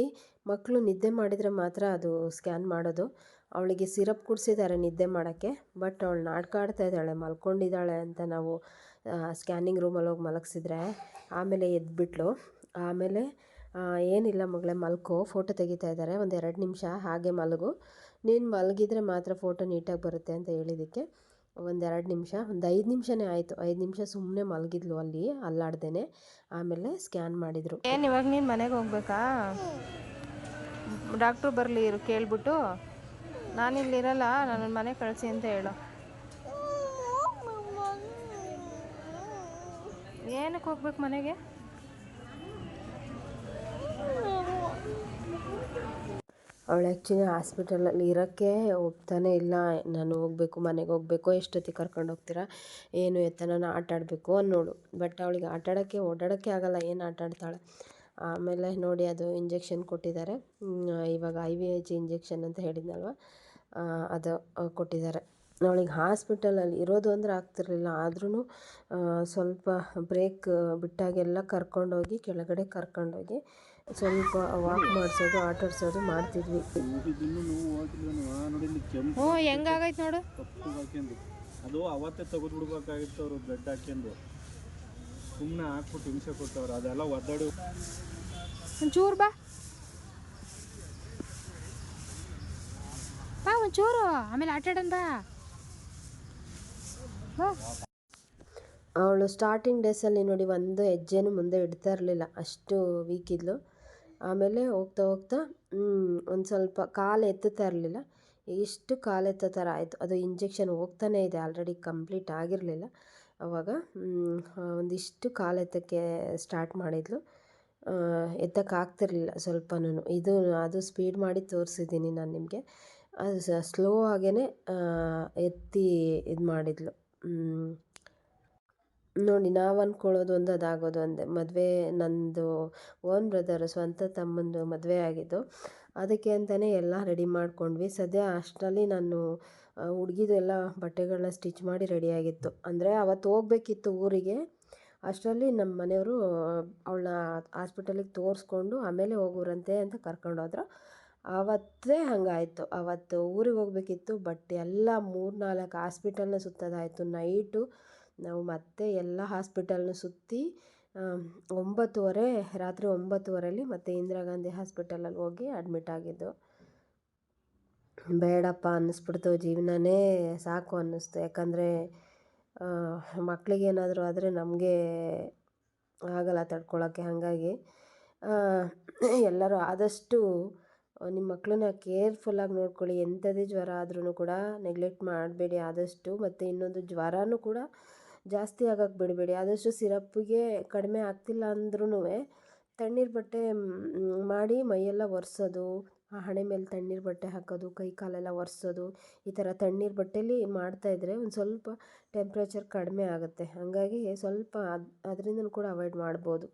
ಮಕ್ಕಳು ನಿದ್ದೆ ಮಾಡಿದರೆ ಮಾತ್ರ ಅದು ಸ್ಕ್ಯಾನ್ ಮಾಡೋದು. ಅವಳಿಗೆ ಸಿರಪ್ ಕುಡಿಸಿದ್ದಾರೆ ನಿದ್ದೆ ಮಾಡೋಕ್ಕೆ, ಬಟ್ ಅವಳು ನಾಟಕ ಆಡ್ತಾ ಇದ್ದಾಳೆ, ಮಲ್ಕೊಂಡಿದ್ದಾಳೆ ಅಂತ ನಾವು ಸ್ಕ್ಯಾನಿಂಗ್ ರೂಮಲ್ಲಿ ಹೋಗಿ ಮಲಗಿಸಿದ್ರೆ ಆಮೇಲೆ ಎದ್ಬಿಟ್ಲು. ಆಮೇಲೆ ಏನಿಲ್ಲ ಮಗಳೇ, ಮಲ್ಕೋ, ಫೋಟೋ ತೆಗಿತಾ ಇದ್ದಾರೆ ಒಂದು ಎರಡು ನಿಮಿಷ ಹಾಗೆ ಮಲಗು. ನೀನು ಮಲಗಿದ್ರೆ ಮಾತ್ರ ಫೋಟೋ ನೀಟಾಗಿ ಬರುತ್ತೆ ಅಂತ ಹೇಳಿದ್ದಕ್ಕೆ. ಒಂದೆರಡು ನಿಮಿಷ, ಒಂದು ಐದು ನಿಮಿಷನೇ ಆಯಿತು. ಐದು ನಿಮಿಷ ಸುಮ್ಮನೆ ಮಲಗಿದ್ಲು ಅಲ್ಲಿ, ಅಲ್ಲಾಡ್ದೇನೆ. ಆಮೇಲೆ ಸ್ಕ್ಯಾನ್ ಮಾಡಿದರು. ಏನು, ಇವಾಗ ನೀನು ಮನೆಗೆ ಹೋಗ್ಬೇಕಾ? ಡಾಕ್ಟ್ರು ಬರಲಿ ಇರು, ಕೇಳ್ಬಿಟ್ಟು. ನಾನಿಲ್ಲಿರಲ್ಲ ನನ್ನ ಮನೆ ಕಳಿಸಿ ಅಂತ ಹೇಳು. ಏನಕ್ಕೆ ಹೋಗ್ಬೇಕು ಮನೆಗೆ? ಅವಳು ಆ್ಯಕ್ಚುಲಿ ಹಾಸ್ಪಿಟಲಲ್ಲಿ ಇರೋಕ್ಕೆ ಹೋಗ್ತಾನೆ ಇಲ್ಲ, ನಾನು ಹೋಗಬೇಕು, ಮನೆಗೆ ಹೋಗಬೇಕು, ಎಷ್ಟೊತ್ತಿಗೆ ಕರ್ಕೊಂಡು ಹೋಗ್ತೀರಾ, ಏನು ಎತ್ತ ನಾನು ಆಟ ಆಡಬೇಕು ಅನ್ನೋಳು. ಬಟ್ ಅವಳಿಗೆ ಆಟ ಆಡೋಕ್ಕೆ ಓಡಾಡೋಕ್ಕೆ ಆಗಲ್ಲ, ಏನು ಆಟ ಆಡ್ತಾಳೆ ಆಮೇಲೆ ನೋಡಿ ಅದು ಇಂಜೆಕ್ಷನ್ ಕೊಟ್ಟಿದ್ದಾರೆ. ಇವಾಗ ಐ ವಿ ಎಚ್ ಇಂಜೆಕ್ಷನ್ ಅಂತ ಹೇಳಿದ್ನಲ್ವ? ಅದು ಕೊಟ್ಟಿದ್ದಾರೆ. ಅವಳಿಗೆ ಹಾಸ್ಪಿಟಲಲ್ಲಿ ಇರೋದು ಅಂದರೆ ಆಗ್ತಿರಲಿಲ್ಲ. ಆದ್ರೂ ಸ್ವಲ್ಪ ಬ್ರೇಕ್ ಬಿಟ್ಟಾಗೆಲ್ಲ ಕರ್ಕೊಂಡೋಗಿ, ಕೆಳಗಡೆ ಕರ್ಕೊಂಡೋಗಿ ಸ್ವಲ್ಪ ವಾಕ್ ಮಾಡಿಸೋದು ಆಟಾಡ್ಸೋದು ಮಾಡ್ತಿದ್ವಿ. ಹ್ಞೂ ಹೆಂಗಾಗೈತೆ ನೋಡು? ಕಪ್ಪು ಹಾಕ್ಯಂದು ಅದು ಅವತ್ತೇ ತೆಗೆದು ಬಿಡ್ಬೇಕಾಗಿತ್ತು ಅವರು ಬ್ಲಡ್ ಹಾಕ್ಯಂದು. ಸುಮ್ಮನೆ ಹಾಕ್ಬಿಟ್ಟು ಹಿಂಸೆ ಕೊಟ್ಟವ್ರು ಅದೆಲ್ಲ ಒದ್ದಾಡು. ಒಂಚೂರು ಬಾ. ಬಾ ಒಂಚೂರು ಆಮೇಲೆ ಆಟ ಆಡೋಣ ಬಾ. ಬಾ. ಅವಳು ಸ್ಟಾರ್ಟಿಂಗ್ ಡೇಸಲ್ಲಿ ನೋಡಿ ಒಂದು ಹೆಜ್ಜೆನೂ ಮುಂದೆ ಇಡ್ತಾ ಇರಲಿಲ್ಲ. ಅಷ್ಟು ವೀಕ್ ಇದ್ಲು. ಆಮೇಲೆ ಹೋಗ್ತಾ ಹೋಗ್ತಾ ಒಂದು ಸ್ವಲ್ಪ ಕಾಲು ಎತ್ತುತ್ತಾ ಇರಲಿಲ್ಲ ಇಷ್ಟು ಕಾಲು ಎತ್ತೋ ಥರ ಆಯಿತು. ಅದು ಇಂಜೆಕ್ಷನ್ ಹೋಗ್ತಾನೇ ಇದೆ, ಆಲ್ರೆಡಿ ಕಂಪ್ಲೀಟ್ ಆಗಿರಲಿಲ್ಲ. ಆವಾಗ ಒಂದಿಷ್ಟು ಕಾಲು ಎತ್ತಕ್ಕೆ ಸ್ಟಾರ್ಟ್ ಮಾಡಿದ್ಲು. ಎತ್ತಕ್ಕಾಗ್ತಿರ್ಲಿಲ್ಲ ಸ್ವಲ್ಪನೂ ಇದು, ಅದು ಸ್ಪೀಡ್ ಮಾಡಿ ತೋರಿಸಿದ್ದೀನಿ ನಾನು ನಿಮಗೆ. ಅದು ಸ್ಲೋ ಆಗೇ ಎತ್ತಿ ಇದು ಮಾಡಿದ್ಲು. ನೋಡಿ ನಾವು ಅಂದ್ಕೊಳ್ಳೋದು ಒಂದು ಅದಾಗೋದು ಒಂದೇ ಮದುವೆ ನಂದು ಓನ್ ಬ್ರದರ್ ಸ್ವಂತ ತಮ್ಮಂದು ಮದುವೆ ಆಗಿದ್ದು. ಅದಕ್ಕೆ ಅಂತಲೇ ಎಲ್ಲ ರೆಡಿ ಮಾಡ್ಕೊಂಡ್ವಿ. ಸದ್ಯ ಅಷ್ಟರಲ್ಲಿ ನಾನು ಹುಡುಗಿದು ಎಲ್ಲ ಬಟ್ಟೆಗಳನ್ನ ಸ್ಟಿಚ್ ಮಾಡಿ ರೆಡಿಯಾಗಿತ್ತು ಅಂದರೆ ಅವತ್ತು ಹೋಗ್ಬೇಕಿತ್ತು ಊರಿಗೆ. ಅಷ್ಟರಲ್ಲಿ ನಮ್ಮ ಮನೆಯವರು ಅವಳನ್ನ ಹಾಸ್ಪಿಟಲಿಗೆ ತೋರಿಸ್ಕೊಂಡು ಆಮೇಲೆ ಹೋಗೋರಂತೆ ಅಂತ ಕರ್ಕೊಂಡೋದ್ರು ಆವತ್ತೇ ಹಂಗಾಯಿತು. ಅವತ್ತು ಊರಿಗೆ ಹೋಗ್ಬೇಕಿತ್ತು. ಬಟ್ ಎಲ್ಲ ಮೂರು ನಾಲ್ಕು ಹಾಸ್ಪಿಟಲ್ನ ಸುತ್ತೋದಾಯಿತು. ನೈಟು ನಾವು ಮತ್ತೆ ಎಲ್ಲ ಹಾಸ್ಪಿಟಲ್ನ ಸುತ್ತಿ ಒಂಬತ್ತುವರೆ, ರಾತ್ರಿ ಒಂಬತ್ತುವರೆಯಲ್ಲಿ ಮತ್ತೆ ಇಂದಿರಾ ಗಾಂಧಿ ಹಾಸ್ಪಿಟಲಲ್ಲಿ ಹೋಗಿ ಅಡ್ಮಿಟ್ ಆಗಿದ್ದು. ಬೇಡಪ್ಪ ಅನ್ನಿಸ್ಬಿಡ್ತು, ಜೀವನನೇ ಸಾಕು ಅನ್ನಿಸ್ತು. ಯಾಕಂದರೆ ಮಕ್ಕಳಿಗೇನಾದರೂ ಆದರೆ ನಮಗೆ ಆಗಲ್ಲ ತಡ್ಕೊಳ್ಳೋಕ್ಕೆ ಹಾಗಾಗಿ. ಎಲ್ಲರೂ ಆದಷ್ಟು, ನಿಮ್ಮ ಮಕ್ಕಳನ್ನ ಕೇರ್ಫುಲ್ಲಾಗಿ ನೋಡ್ಕೊಳ್ಳಿ. ಎಂಥದೇ ಜ್ವರ ಆದ್ರೂ ಕೂಡ ನೆಗ್ಲೆಕ್ಟ್ ಮಾಡಬೇಡಿ ಆದಷ್ಟು. ಮತ್ತು ಇನ್ನೊಂದು ಜ್ವರನೂ ಕೂಡ ಜಾಸ್ತಿ ಆಗಕ್ಕೆ ಬಿಡಬೇಡಿ. ಆದಷ್ಟು ಸಿರಪ್ಪಿಗೆ ಕಡಿಮೆ ಆಗ್ತಿಲ್ಲ ಅಂದ್ರೂ ತಣ್ಣೀರು ಬಟ್ಟೆ ಮಾಡಿ ಮೈಯೆಲ್ಲ ಒರೆಸೋದು, ಆ ಹಣೆ ಮೇಲೆ ತಣ್ಣೀರು ಬಟ್ಟೆ ಹಾಕೋದು, ಕೈ ಕಾಲೆಲ್ಲ ಒರೆಸೋದು, ಈ ಥರ ತಣ್ಣೀರು ಬಟ್ಟೆಲಿ ಮಾಡ್ತಾಯಿದ್ರೆ ಒಂದು ಸ್ವಲ್ಪ ಟೆಂಪ್ರೇಚರ್ ಕಡಿಮೆ ಆಗುತ್ತೆ. ಹಾಗಾಗಿ ಸ್ವಲ್ಪ ಅದು, ಅದರಿಂದನೂ ಕೂಡ ಅವಾಯ್ಡ್ ಮಾಡ್ಬೋದು.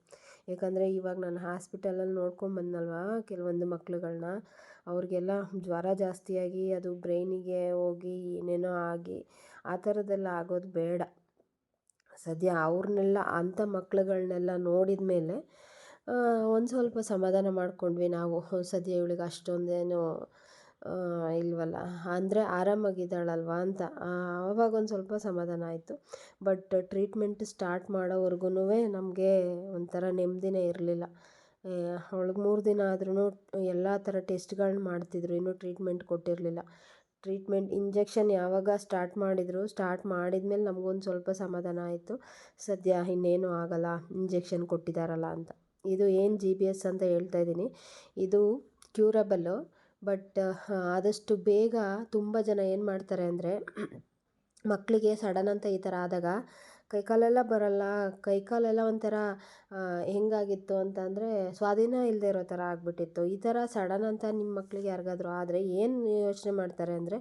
ಯಾಕಂದರೆ ಇವಾಗ ನಾನು ಹಾಸ್ಪಿಟಲಲ್ಲಿ ನೋಡ್ಕೊಂಬಂದಲ್ವಾ ಕೆಲವೊಂದು ಮಕ್ಳುಗಳನ್ನ ಅವ್ರಿಗೆಲ್ಲ ಜ್ವರ ಜಾಸ್ತಿಯಾಗಿ ಅದು ಬ್ರೈನಿಗೆ ಹೋಗಿ ಏನೇನೋ ಆಗಿ ಆ ಥರದ್ದೆಲ್ಲ ಆಗೋದು ಬೇಡ. ಸದ್ಯ ಅವ್ರನ್ನೆಲ್ಲ ಅಂಥ ಮಕ್ಳುಗಳನ್ನೆಲ್ಲ ನೋಡಿದ ಮೇಲೆ ಒಂದು ಸ್ವಲ್ಪ ಸಮಾಧಾನ ಮಾಡಿಕೊಂಡ್ವಿ ನಾವು. ಸದ್ಯ ಇವಳಿಗೆ ಅಷ್ಟೊಂದೇನು ಇಲ್ವಲ್ಲ. ಅಂದರೆ ಆರಾಮಾಗಿದ್ದಾಳಲ್ವ ಅಂತ. ಆವಾಗ ಒಂದು ಸ್ವಲ್ಪ ಸಮಾಧಾನ ಆಯಿತು. ಬಟ್ ಟ್ರೀಟ್ಮೆಂಟ್ ಸ್ಟಾರ್ಟ್ ಮಾಡೋವರೆಗೂ ನಮಗೆ ಒಂಥರ ನೆಮ್ಮದಿನೇ ಇರಲಿಲ್ಲ. ಅವಳಿಗೆ ಮೂರು ದಿನ ಆದ್ರೂ ಎಲ್ಲ ಥರ ಟೆಸ್ಟ್ಗಳನ್ನ ಮಾಡ್ತಿದ್ರು. ಇನ್ನೂ ಟ್ರೀಟ್ಮೆಂಟ್ ಕೊಟ್ಟಿರಲಿಲ್ಲ. ಟ್ರೀಟ್ಮೆಂಟ್ ಇಂಜೆಕ್ಷನ್ ಯಾವಾಗ ಸ್ಟಾರ್ಟ್ ಮಾಡಿದರು ಸ್ಟಾರ್ಟ್ ಮಾಡಿದ್ಮೇಲೆ ನಮಗೊಂದು ಸ್ವಲ್ಪ ಸಮಾಧಾನ ಆಯಿತು. ಸದ್ಯ ಇನ್ನೇನು ಆಗಲ್ಲ ಇಂಜೆಕ್ಷನ್ ಕೊಟ್ಟಿದ್ದಾರಲ್ಲ ಅಂತ. ಇದು ಏನು ಜಿ ಬಿ ಎಸ್ ಅಂತ ಹೇಳ್ತಾ ಇದ್ದೀನಿ. ಇದು ಕ್ಯೂರಬಲ್ಲು ಬಟ್ ಆದಷ್ಟು ಬೇಗ ತುಂಬ ಜನ ಏನು ಮಾಡ್ತಾರೆ ಅಂದರೆ ಮಕ್ಕಳಿಗೆ ಸಡನ್ ಅಂತ ಈ ಥರ ಆದಾಗ ಕೈಕಾಲೆಲ್ಲ ಬರಲ್ಲ ಕೈಕಾಲೆಲ್ಲ ಒಂಥರ ಹೆಂಗಾಗಿತ್ತು ಅಂತಂದರೆ ಸ್ವಾಧೀನ ಇಲ್ಲದೆ ಇರೋ ಥರ ಆಗಿಬಿಟ್ಟಿತ್ತು. ಈ ಥರ ಸಡನ್ ಅಂತ ನಿಮ್ಮ ಮಕ್ಕಳಿಗೆ ಯಾರಿಗಾದ್ರೂ ಆದರೆ ಏನು ಯೋಚನೆ ಮಾಡ್ತಾರೆ ಅಂದರೆ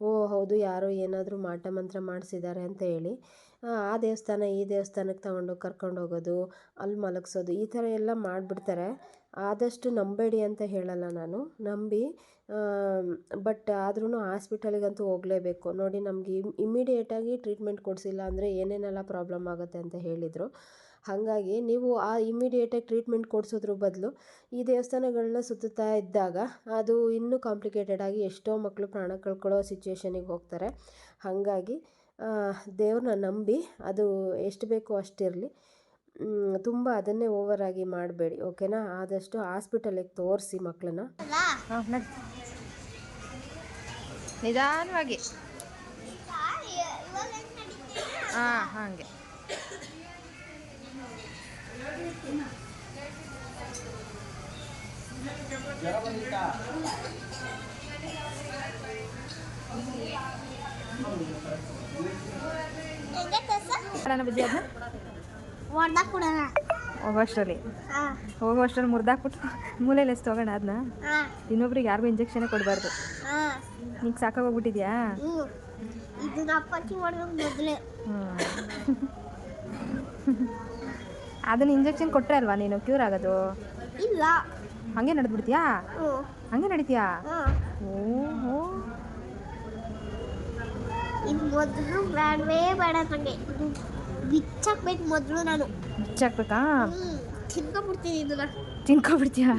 ಓ ಹೌದು ಯಾರೋ ಏನಾದರೂ ಮಾಟ ಮಂತ್ರ ಮಾಡಿಸಿದ್ದಾರೆ ಅಂತ ಹೇಳಿ ಆ, ಆ ದೇವಸ್ಥಾನ ಈ ದೇವಸ್ಥಾನಕ್ಕೆ ತಗೊಂಡೋಗಿ ಕರ್ಕೊಂಡು ಹೋಗೋದು ಅಲ್ಲಿ ಮಲಗಿಸೋದು ಈ ಥರ ಎಲ್ಲ ಮಾಡಿಬಿಡ್ತಾರೆ. ಆದಷ್ಟು ನಂಬೇಡಿ ಅಂತ ಹೇಳಲ್ಲ ನಾನು. ನಂಬಿ ಬಟ್ ಆದ್ರೂ ಹಾಸ್ಪಿಟಲ್ಗಂತೂ ಹೋಗಲೇಬೇಕು. ನೋಡಿ ನಮಗೆ ಇಮ್ಮಿಡಿಯೇಟಾಗಿ ಟ್ರೀಟ್ಮೆಂಟ್ ಕೊಡಿಸಿಲ್ಲ ಅಂದರೆ ಏನೇನೆಲ್ಲ ಪ್ರಾಬ್ಲಮ್ ಆಗುತ್ತೆ ಅಂತ ಹೇಳಿದರು. ಹಾಗಾಗಿ ನೀವು ಆ ಇಮ್ಮಿಡಿಯೇಟಾಗಿ ಟ್ರೀಟ್ಮೆಂಟ್ ಕೊಡಿಸೋದ್ರ ಬದಲು ಈ ದೇವಸ್ಥಾನಗಳನ್ನ ಸುತ್ತುತ್ತಾ ಇದ್ದಾಗ ಅದು ಇನ್ನೂ ಕಾಂಪ್ಲಿಕೇಟೆಡ್ ಆಗಿ ಎಷ್ಟೋ ಮಕ್ಕಳು ಪ್ರಾಣ ಕಳ್ಕೊಳ್ಳೋ ಸಿಚುವೇಶನಿಗೆ ಹೋಗ್ತಾರೆ. ಹಾಗಾಗಿ ದೇವ್ರನ್ನ ನಂಬಿ ಅದು ಎಷ್ಟು ಬೇಕೋ ಅಷ್ಟಿರಲಿ. ತುಂಬ ಅದನ್ನೇ ಆಗಿ ಮಾಡಬೇಡಿ ಓಕೆನಾ ಆದಷ್ಟು ಹಾಸ್ಪಿಟಲಿಗೆ ತೋರಿಸಿ ಮಕ್ಕಳನ್ನ ನಿಧಾನವಾಗಿ. ಹಾಂ ಹಾಗೆ. ಮಾಡೋಣ ಬುದ್ಧಿ ಅದನ್ನ ಹೊಡ್ದಾಕ್ ಬಿಡೋಣ ಹೋಗೋಷ್ಟರಲ್ಲಿ ಹೋಗೋಷ್ಟರಲ್ಲಿ ಮುರಿದಾಕ್ಬಿಟ್ಟು ಮೂಲೆಯಲ್ಲಿ ಎಷ್ಟು ಹೋಗೋಣ ಅದನ್ನ ಇನ್ನೊಬ್ರಿಗೆ ಯಾರಿಗೂ ಇಂಜೆಕ್ಷನ್ ಕೊಡಬಾರ್ದು. ನೀಕ್ ನಿಂಗೆ ಸಾಕಾಗೋಗ್ಬಿಟ್ಟಿದ್ಯಾ? ಅದನ್ನ ಇಂಜೆಕ್ಷನ್ ಕೊಟ್ಟರೆ ಅಲ್ವಾ ನೀನು? ಕ್ಯೂರ್ ಆಗೋದು? ಇಲ್ಲ. ಹಾಗೆ ನಡೆದ್ಬಿಡ್ತೀಯಾ? ಹಂಗೆ ನಡೀತೀಯಾ? ಓಹೋ. ಇದು ಮೊದಲು ಬೇಡ ನನಗೆ ಬಿಚ್ಚಾಕ್ಬೇಕು ಮೊದಲು ನಾನು. ಬಿಚ್ಚಾಕ್ಬೇಕಾ ತಿನ್ಕೊಬಿಡ್ತೀನಿ ಇದನ್ನ ತಿನ್ಕೊಬಿಡ್ತೀಯಾ?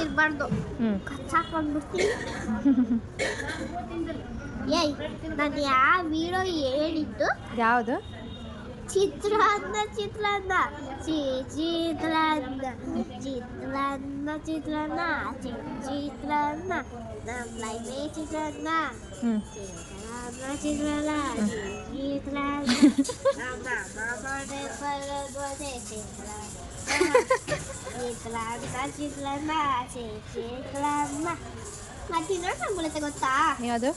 ಇರಬಾರ್ದು. ಕಚ್ಚಾಕೊಂಡ್ಬಿಡ್ತೀನಿ. ಏಯ್ ನಾನು ಯಾವ ವಿಡಿಯೋ ಹೇಳಿದ್ದು? ಯಾವುದು? ಚಿತ್ರಾನ್ನ ಚಿತ್ರಾನ್ನ. ಚಿ ಚಿತ್ರಾನ್ನ ಚಿತ್ರಾನ್ನ. ಚಿತ್ರಾನ್ನ. ನಮ್ಮ ಲೈಫೇ ಚಿತ್ರಾನ್ನ ಹ್ಞೂ ಚಿತ್ರಾನ್ನ ಚಿತ್ರಾನ್ನ ಚಿ ಚಿತ್ರಾನ್ನ ನಮ್ಮ ಮಾಮನೆ ಬರೋದೇ ಚಿತ್ರಾನ್ನ ಚಿತ್ರಾನ್ನ ಚಿತ್ರಾನ್ನ ಚಿ ಚಿತ್ರಾನ್ನ ಮತ್ತೆ ಇನ್ನೊಂದು ಸಂಬಳತೆ ಗೊತ್ತಾ ಯಾವುದು?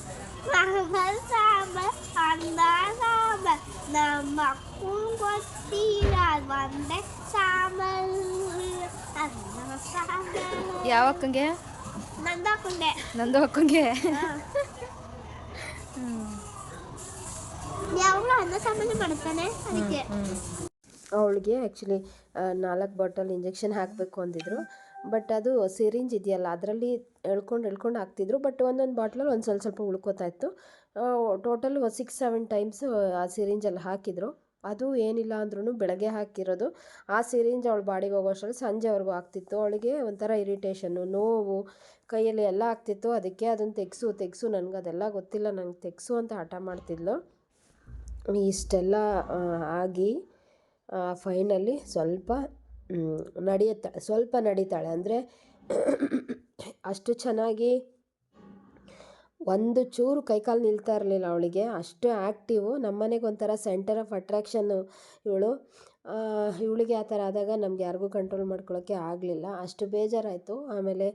ಸಾಂಬಾರ್ ಸಾಂಬಾರ್ ಅನ್ನ ಸಾಂಬಾರ್ ನಮ್ಮ ಅಕ್ಕನ ಗೊತ್ತಿಲ್ಲ ಒಂದೇ ಸಾಂಬಾರ್ ಅನ್ನ ಸಾಂಬಾರ್ ಯಾವ ಅಕ್ಕಂಗೆ? ನಂದು ಹಾಕೊಂಡೆ ನಂದು ಅಕ್ಕಂಗೆ ಯಾವಾಗಲೂ ಅನ್ನ ಸಾಂಬಾರು ಮಾಡ್ತಾನೆ ಅದಕ್ಕೆ. ಅವಳಿಗೆ ಆ್ಯಕ್ಚುಲಿ ನಾಲ್ಕು ಬಾಟಲ್ ಇಂಜೆಕ್ಷನ್ ಹಾಕಬೇಕು ಅಂದಿದ್ರು. ಬಟ್ ಅದು ಸಿರಿಂಜ್ ಇದೆಯಲ್ಲ ಅದರಲ್ಲಿ ಎಳ್ಕೊಂಡು ಎಳ್ಕೊಂಡು ಹಾಕ್ತಿದ್ರು. ಬಟ್ ಒಂದೊಂದು ಬಾಟ್ಲಲ್ಲಿ ಒಂದು ಸ್ವಲ್ಪ ಸ್ವಲ್ಪ ಉಳ್ಕೋತಾ ಇತ್ತು. ಟೋಟಲ್ ಸಿಕ್ಸ್ ಸೆವೆನ್ ಟೈಮ್ಸ್ ಆ ಸಿರಿಂಜಲ್ಲಿ ಹಾಕಿದರು. ಅದು ಏನಿಲ್ಲ ಅಂದ್ರೂ ಬೆಳಗ್ಗೆ ಹಾಕಿರೋದು. ಆ ಸಿರಿಂಜ್ ಅವಳು ಬಾಡಿಗೆ ಹೋಗೋಷ್ಟರಲ್ಲಿ ಸಂಜೆವರೆಗೂ ಆಗ್ತಿತ್ತು. ಅವಳಿಗೆ ಒಂಥರ ಇರಿಟೇಷನ್ನು, ನೋವು, ಕೈಯಲ್ಲಿ ಎಲ್ಲ ಆಗ್ತಿತ್ತು. ಅದಕ್ಕೆ ಅದನ್ನು ತೆಗೆಸು ತೆಗೆಸು ನನಗೆ ಅದೆಲ್ಲ ಗೊತ್ತಿಲ್ಲ. ನಂಗೆ ತೆಗೆಸು ಅಂತ ಹಠ ಮಾಡ್ತಿದ್ಲು. ಇಷ್ಟೆಲ್ಲ ಆಗಿ ಫೈನಲಿ ಸ್ವಲ್ಪ ನಡೆಯುತ್ತಾಳೆ ಸ್ವಲ್ಪ ನಡೀತಾಳೆ. ಅಂದರೆ ಅಷ್ಟು ಚೆನ್ನಾಗಿ ಒಂದು ಚೂರು ಕೈಕಾಲು ನಿಲ್ತಾ ಇರಲಿಲ್ಲ ಅವಳಿಗೆ. ಅಷ್ಟು ಆ್ಯಕ್ಟಿವು ನಮ್ಮನೆಗೆ ಒಂಥರ ಸೆಂಟರ್ ಆಫ್ ಅಟ್ರ್ಯಾಕ್ಷನ್ನು ಇವಳು. ಇವಳಿಗೆ ಆ ಥರ ಆದಾಗ ನಮ್ಗೆ ಯಾರಿಗೂ ಕಂಟ್ರೋಲ್ ಮಾಡ್ಕೊಳ್ಳೋಕ್ಕೆ ಆಗಲಿಲ್ಲ. ಅಷ್ಟು ಬೇಜಾರಾಯಿತು. ಆಮೇಲೆ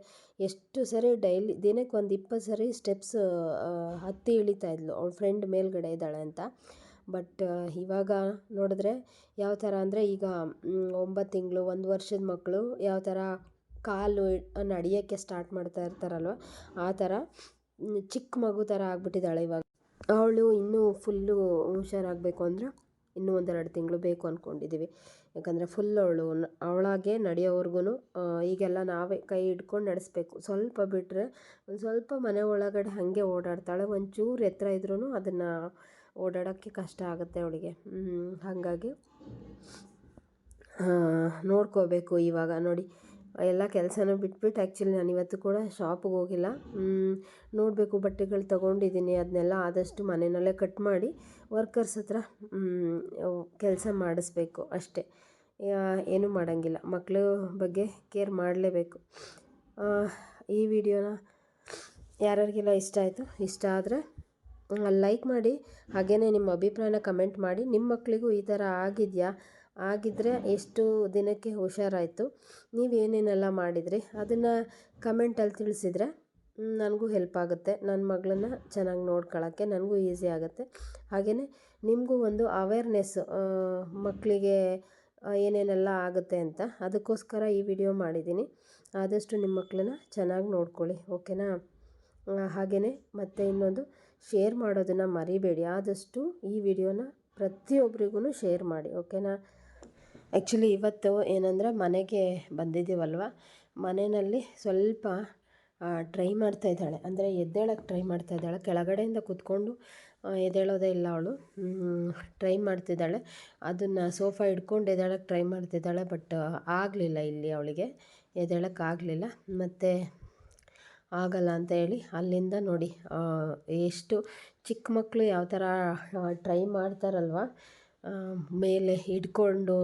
ಎಷ್ಟು ಸರಿ ಡೈಲಿ ದಿನಕ್ಕೆ ಒಂದು ಇಪ್ಪತ್ತು ಸರಿ ಸ್ಟೆಪ್ಸ್ ಹತ್ತಿ ಇಳಿತಾ ಇದ್ಲು. ಅವಳ ಫ್ರೆಂಡ್ ಮೇಲ್ಗಡೆ ಇದ್ದಾಳೆ ಅಂತ. ಬಟ್ ಇವಾಗ ನೋಡಿದ್ರೆ ಯಾವ ಥರ ಅಂದರೆ ಈಗ ಒಂಬತ್ತು ತಿಂಗಳು, ಒಂದು ವರ್ಷದ ಮಕ್ಕಳು ಯಾವ ಥರ ಕಾಲು, ನಡೆಯೋಕ್ಕೆ ಸ್ಟಾರ್ಟ್ ಮಾಡ್ತಾ ಇರ್ತಾರಲ್ವ? ಆ ಥರ. ಚಿಕ್ಕ ಮಗು ಥರ ಆಗಿಬಿಟ್ಟಿದ್ದಾಳೆ ಇವಾಗ. ಅವಳು ಇನ್ನೂ ಫುಲ್ಲು ಹುಷಾರಾಗಬೇಕು ಅಂದರೆ ಇನ್ನೂ ಒಂದೆರಡು ತಿಂಗಳು ಬೇಕು ಅಂದ್ಕೊಂಡಿದ್ದೀವಿ ಯಾಕಂದರೆ ಫುಲ್ ಅವಳು ಅವಳಾಗೆ ನಡೆಯೋವರೆಗೂ ಈಗೆಲ್ಲ ನಾವೇ ಕೈ ಹಿಡ್ಕೊಂಡು ನಡೆಸ್ಬೇಕು. ಸ್ವಲ್ಪ ಬಿಟ್ಟರೆ ಒಂದು ಸ್ವಲ್ಪ ಮನೆ ಒಳಗಡೆ ಹಾಗೆ ಓಡಾಡ್ತಾಳೆ. ಒಂಚೂರು ಎತ್ತರ ಇದ್ರೂ ಅದನ್ನು ಓಡಾಡೋಕ್ಕೆ ಕಷ್ಟ ಆಗುತ್ತೆ ಅವಳಿಗೆ. ಹಾಗಾಗಿ ನೋಡ್ಕೋಬೇಕು ಇವಾಗ. ನೋಡಿ ಎಲ್ಲ ಕೆಲಸನೂ ಬಿಟ್ಬಿಟ್ಟು ಆ್ಯಕ್ಚುಲಿ ನಾನು ಇವತ್ತು ಕೂಡ ಶಾಪಿಗೆ ಹೋಗಿಲ್ಲ. ನೋಡಬೇಕು ಬಟ್ಟೆಗಳು ತೊಗೊಂಡಿದ್ದೀನಿ ಅದನ್ನೆಲ್ಲ ಆದಷ್ಟು ಮನೆಯಲ್ಲೇ ಕಟ್ ಮಾಡಿ ವರ್ಕರ್ಸ್ ಹತ್ರ ಕೆಲಸ ಮಾಡಿಸ್ಬೇಕು ಅಷ್ಟೇ. ಏನೂ ಮಾಡೋಂಗಿಲ್ಲ. ಮಕ್ಕಳ ಬಗ್ಗೆ ಕೇರ್ ಮಾಡಲೇಬೇಕು. ಈ ವಿಡಿಯೋನ ಯಾರ್ಯಾರಿಗೆಲ್ಲ ಇಷ್ಟ ಆಯಿತು, ಇಷ್ಟ ಆದರೆ ಲೈಕ್ ಮಾಡಿ ಹಾಗೇ ನಿಮ್ಮ ಅಭಿಪ್ರಾಯನ ಕಮೆಂಟ್ ಮಾಡಿ. ನಿಮ್ಮ ಮಕ್ಕಳಿಗೂ ಈ ಥರ ಆಗಿದೆಯಾ? ಆಗಿದ್ದರೆ ಎಷ್ಟು ದಿನಕ್ಕೆ ಹುಷಾರಾಯಿತು? ನೀವೇನೇನೆಲ್ಲ ಮಾಡಿದ್ರಿ? ಅದನ್ನು ಕಮೆಂಟಲ್ಲಿ ತಿಳಿಸಿದ್ರೆ ನನಗೂ ಹೆಲ್ಪ್ ಆಗುತ್ತೆ. ನನ್ನ ಮಗಳನ್ನ ಚೆನ್ನಾಗಿ ನೋಡ್ಕೊಳ್ಳೋಕ್ಕೆ ನನಗೂ ಈಸಿ ಆಗುತ್ತೆ. ಹಾಗೆಯೇ ನಿಮಗೂ ಒಂದು ಅವೇರ್ನೆಸ್ ಮಕ್ಕಳಿಗೆ ಏನೇನೆಲ್ಲ ಆಗುತ್ತೆ ಅಂತ ಅದಕ್ಕೋಸ್ಕರ ಈ ವಿಡಿಯೋ ಮಾಡಿದ್ದೀನಿ. ಆದಷ್ಟು ನಿಮ್ಮ ಮಕ್ಕಳನ್ನ ಚೆನ್ನಾಗಿ ನೋಡ್ಕೊಳ್ಳಿ, ಓಕೆನಾ? ಹಾಗೆಯೇ ಮತ್ತು ಇನ್ನೊಂದು ಶೇರ್ ಮಾಡೋದನ್ನು ಮರಿಬೇಡಿ. ಆದಷ್ಟು ಈ ವಿಡಿಯೋನ ಪ್ರತಿಯೊಬ್ಬರಿಗೂ ಶೇರ್ ಮಾಡಿ, ಓಕೆನಾ? ಆ್ಯಕ್ಚುಲಿ ಇವತ್ತು ಏನಂದರೆ ಮನೆಗೆ ಬಂದಿದ್ದೀವಲ್ವ? ಮನೆಯಲ್ಲಿ ಸ್ವಲ್ಪ ಟ್ರೈ ಮಾಡ್ತಾ ಇದ್ದಾಳೆ. ಅಂದರೆ ಎದ್ದೇಳಕ್ಕೆ ಟ್ರೈ ಮಾಡ್ತಾ ಇದ್ದಾಳೆ. ಕೆಳಗಡೆಯಿಂದ ಕೂತ್ಕೊಂಡು ಎದ್ದೇಳೋದೇ ಇಲ್ಲ ಅವಳು. ಟ್ರೈ ಮಾಡ್ತಿದ್ದಾಳೆ. ಅದನ್ನು ಸೋಫಾ ಹಿಡ್ಕೊಂಡು ಎದ್ದೇಳಕ್ಕೆ ಟ್ರೈ ಮಾಡ್ತಿದ್ದಾಳೆ ಬಟ್ ಆಗಲಿಲ್ಲ ಇಲ್ಲಿ ಅವಳಿಗೆ. ಎದ್ದೇಳಕ್ಕೆ ಆಗಲಿಲ್ಲ. ಮತ್ತು ಆಗಲ್ಲ ಅಂತ ಹೇಳಿ ಅಲ್ಲಿಂದ ನೋಡಿ ಎಷ್ಟು ಚಿಕ್ಕ ಮಕ್ಕಳು ಯಾವ ಥರ ಟ್ರೈ ಮಾಡ್ತಾರಲ್ವ? ಮೇಲೆ ಹಿಡ್ಕೊಂಡು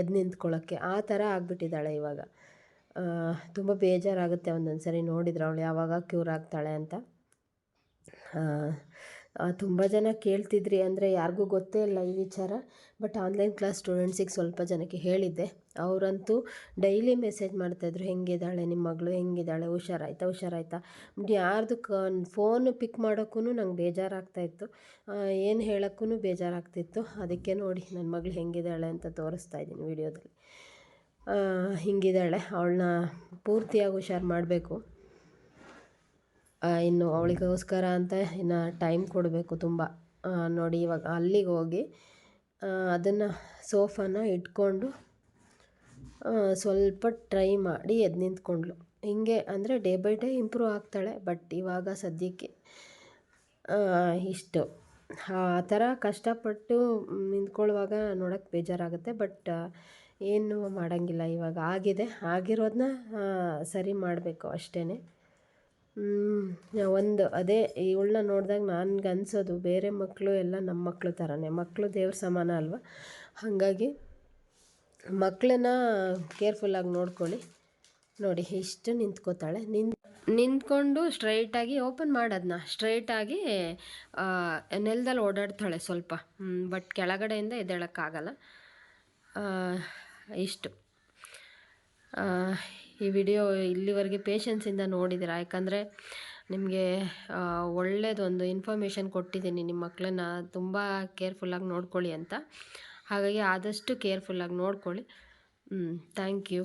ಎದ್ದು ನಿಂತ್ಕೊಳ್ಳೋಕ್ಕೆ ಆ ಥರ ಆಗಿಬಿಟ್ಟಿದ್ದಾಳೆ ಇವಾಗ. ತುಂಬ ಬೇಜಾರಾಗುತ್ತೆ ಒಂದೊಂದು ಸರಿ ನೋಡಿದ್ರೆ ಅವಳು ಯಾವಾಗ ಕ್ಯೂರ್ ಆಗ್ತಾಳೆ ಅಂತ. ತುಂಬ ಜನ ಕೇಳ್ತಿದ್ರಿ ಅಂದರೆ ಯಾರಿಗೂ ಗೊತ್ತೇ ಇಲ್ಲ ಈ ವಿಚಾರ. ಬಟ್ ಆನ್ಲೈನ್ ಕ್ಲಾಸ್ ಸ್ಟೂಡೆಂಟ್ಸಿಗೆ ಸ್ವಲ್ಪ ಜನಕ್ಕೆ ಹೇಳಿದ್ದೆ. ಅವರಂತೂ ಡೈಲಿ ಮೆಸೇಜ್ ಮಾಡ್ತಾಯಿದ್ರು ಹೆಂಗಿದ್ದಾಳೆ ನಿಮ್ಮ ಮಗಳು? ಹೆಂಗಿದ್ದಾಳೆ? ಹುಷಾರಾಯ್ತಾ? ಹುಷಾರಾಯ್ತಾ? ಬಟ್ ಯಾರ್ದು ಕ ಫೋನು ಪಿಕ್ ಮಾಡೋಕ್ಕೂ ನಂಗೆ ಬೇಜಾರಾಗ್ತಾಯಿತ್ತು ಏನು ಹೇಳೋಕ್ಕೂ ಬೇಜಾರಾಗ್ತಿತ್ತು. ಅದಕ್ಕೆ ನೋಡಿ ನನ್ನ ಮಗಳು ಹೆಂಗಿದ್ದಾಳೆ ಅಂತ ತೋರಿಸ್ತಾ ಇದ್ದೀನಿ ವಿಡಿಯೋದಲ್ಲಿ. ಹಿಂಗಿದ್ದಾಳೆ. ಅವಳನ್ನ ಪೂರ್ತಿಯಾಗಿ ಹುಷಾರು ಮಾಡಬೇಕು. ಇನ್ನು ಅವಳಿಗೋಸ್ಕರ ಅಂತ ಇನ್ನು ಟೈಮ್ ಕೊಡಬೇಕು ತುಂಬ. ನೋಡಿ ಇವಾಗ ಅಲ್ಲಿಗೆ ಹೋಗಿ ಅದನ್ನು ಸೋಫಾನ ಇಟ್ಕೊಂಡು ಸ್ವಲ್ಪ ಟ್ರೈ ಮಾಡಿ ಎದ್ದು ನಿಂತ್ಕೊಂಡ್ಳು ಹಿಂಗೆ ಅಂದರೆ ಡೇ ಬೈ ಡೇ ಇಂಪ್ರೂವ್ ಆಗ್ತಾಳೆ ಬಟ್ ಇವಾಗ ಸದ್ಯಕ್ಕೆ ಇಷ್ಟು. ಆ ಥರ ಕಷ್ಟಪಟ್ಟು ನಿಂತ್ಕೊಳ್ಳುವಾಗ ನೋಡೋಕ್ಕೆ ಬೇಜಾರಾಗುತ್ತೆ ಬಟ್ ಏನು ಮಾಡೋಂಗಿಲ್ಲ, ಇವಾಗ ಆಗಿದೆ. ಆಗಿರೋದನ್ನ ಸರಿ ಮಾಡಬೇಕು ಅಷ್ಟೇ ಒಂದು ಅದೇ ಇವಳನ್ನ ನೋಡಿದಾಗ ನನ್ಗೆ ಅನ್ಸೋದು ಬೇರೆ ಮಕ್ಕಳು ಎಲ್ಲ ನಮ್ಮ ಮಕ್ಕಳು ಥರನೇ ಮಕ್ಕಳು ದೇವ್ರ ಸಮಾನ ಅಲ್ವಾ? ಹಾಗಾಗಿ ಮಕ್ಕಳನ್ನ ಕೇರ್ಫುಲ್ಲಾಗಿ ನೋಡ್ಕೊಳ್ಳಿ. ನೋಡಿ, ಇಷ್ಟು ನಿಂತ್ಕೋತಾಳೆ. ನಿನ್ ನಿಂತ್ಕೊಂಡು ಸ್ಟ್ರೈಟಾಗಿ ಓಪನ್ ಮಾಡೋದನ್ನ ಸ್ಟ್ರೈಟಾಗಿ ನೆಲದಲ್ಲಿ ಓಡಾಡ್ತಾಳೆ ಸ್ವಲ್ಪ. ಬಟ್ ಕೆಳಗಡೆಯಿಂದ ಎದ್ದೇಳೋಕ್ಕಾಗಲ್ಲ. ಇಷ್ಟು. ಈ ವಿಡಿಯೋ ಇಲ್ಲಿವರೆಗೆ ಪೇಷನ್ಸಿಂದ ನೋಡಿದಿರ ಯಾಕಂದರೆ ನಿಮಗೆ ಒಳ್ಳೆಯದೊಂದು ಇನ್ಫಾರ್ಮೇಷನ್ ಕೊಟ್ಟಿದ್ದೀನಿ. ನಿಮ್ಮ ಮಕ್ಕಳನ್ನ ತುಂಬ ಕೇರ್ಫುಲ್ಲಾಗಿ ನೋಡ್ಕೊಳ್ಳಿ ಅಂತ. ಹಾಗಾಗಿ ಆದಷ್ಟು ಕೇರ್ಫುಲ್ಲಾಗಿ ನೋಡ್ಕೊಳ್ಳಿ. Thank you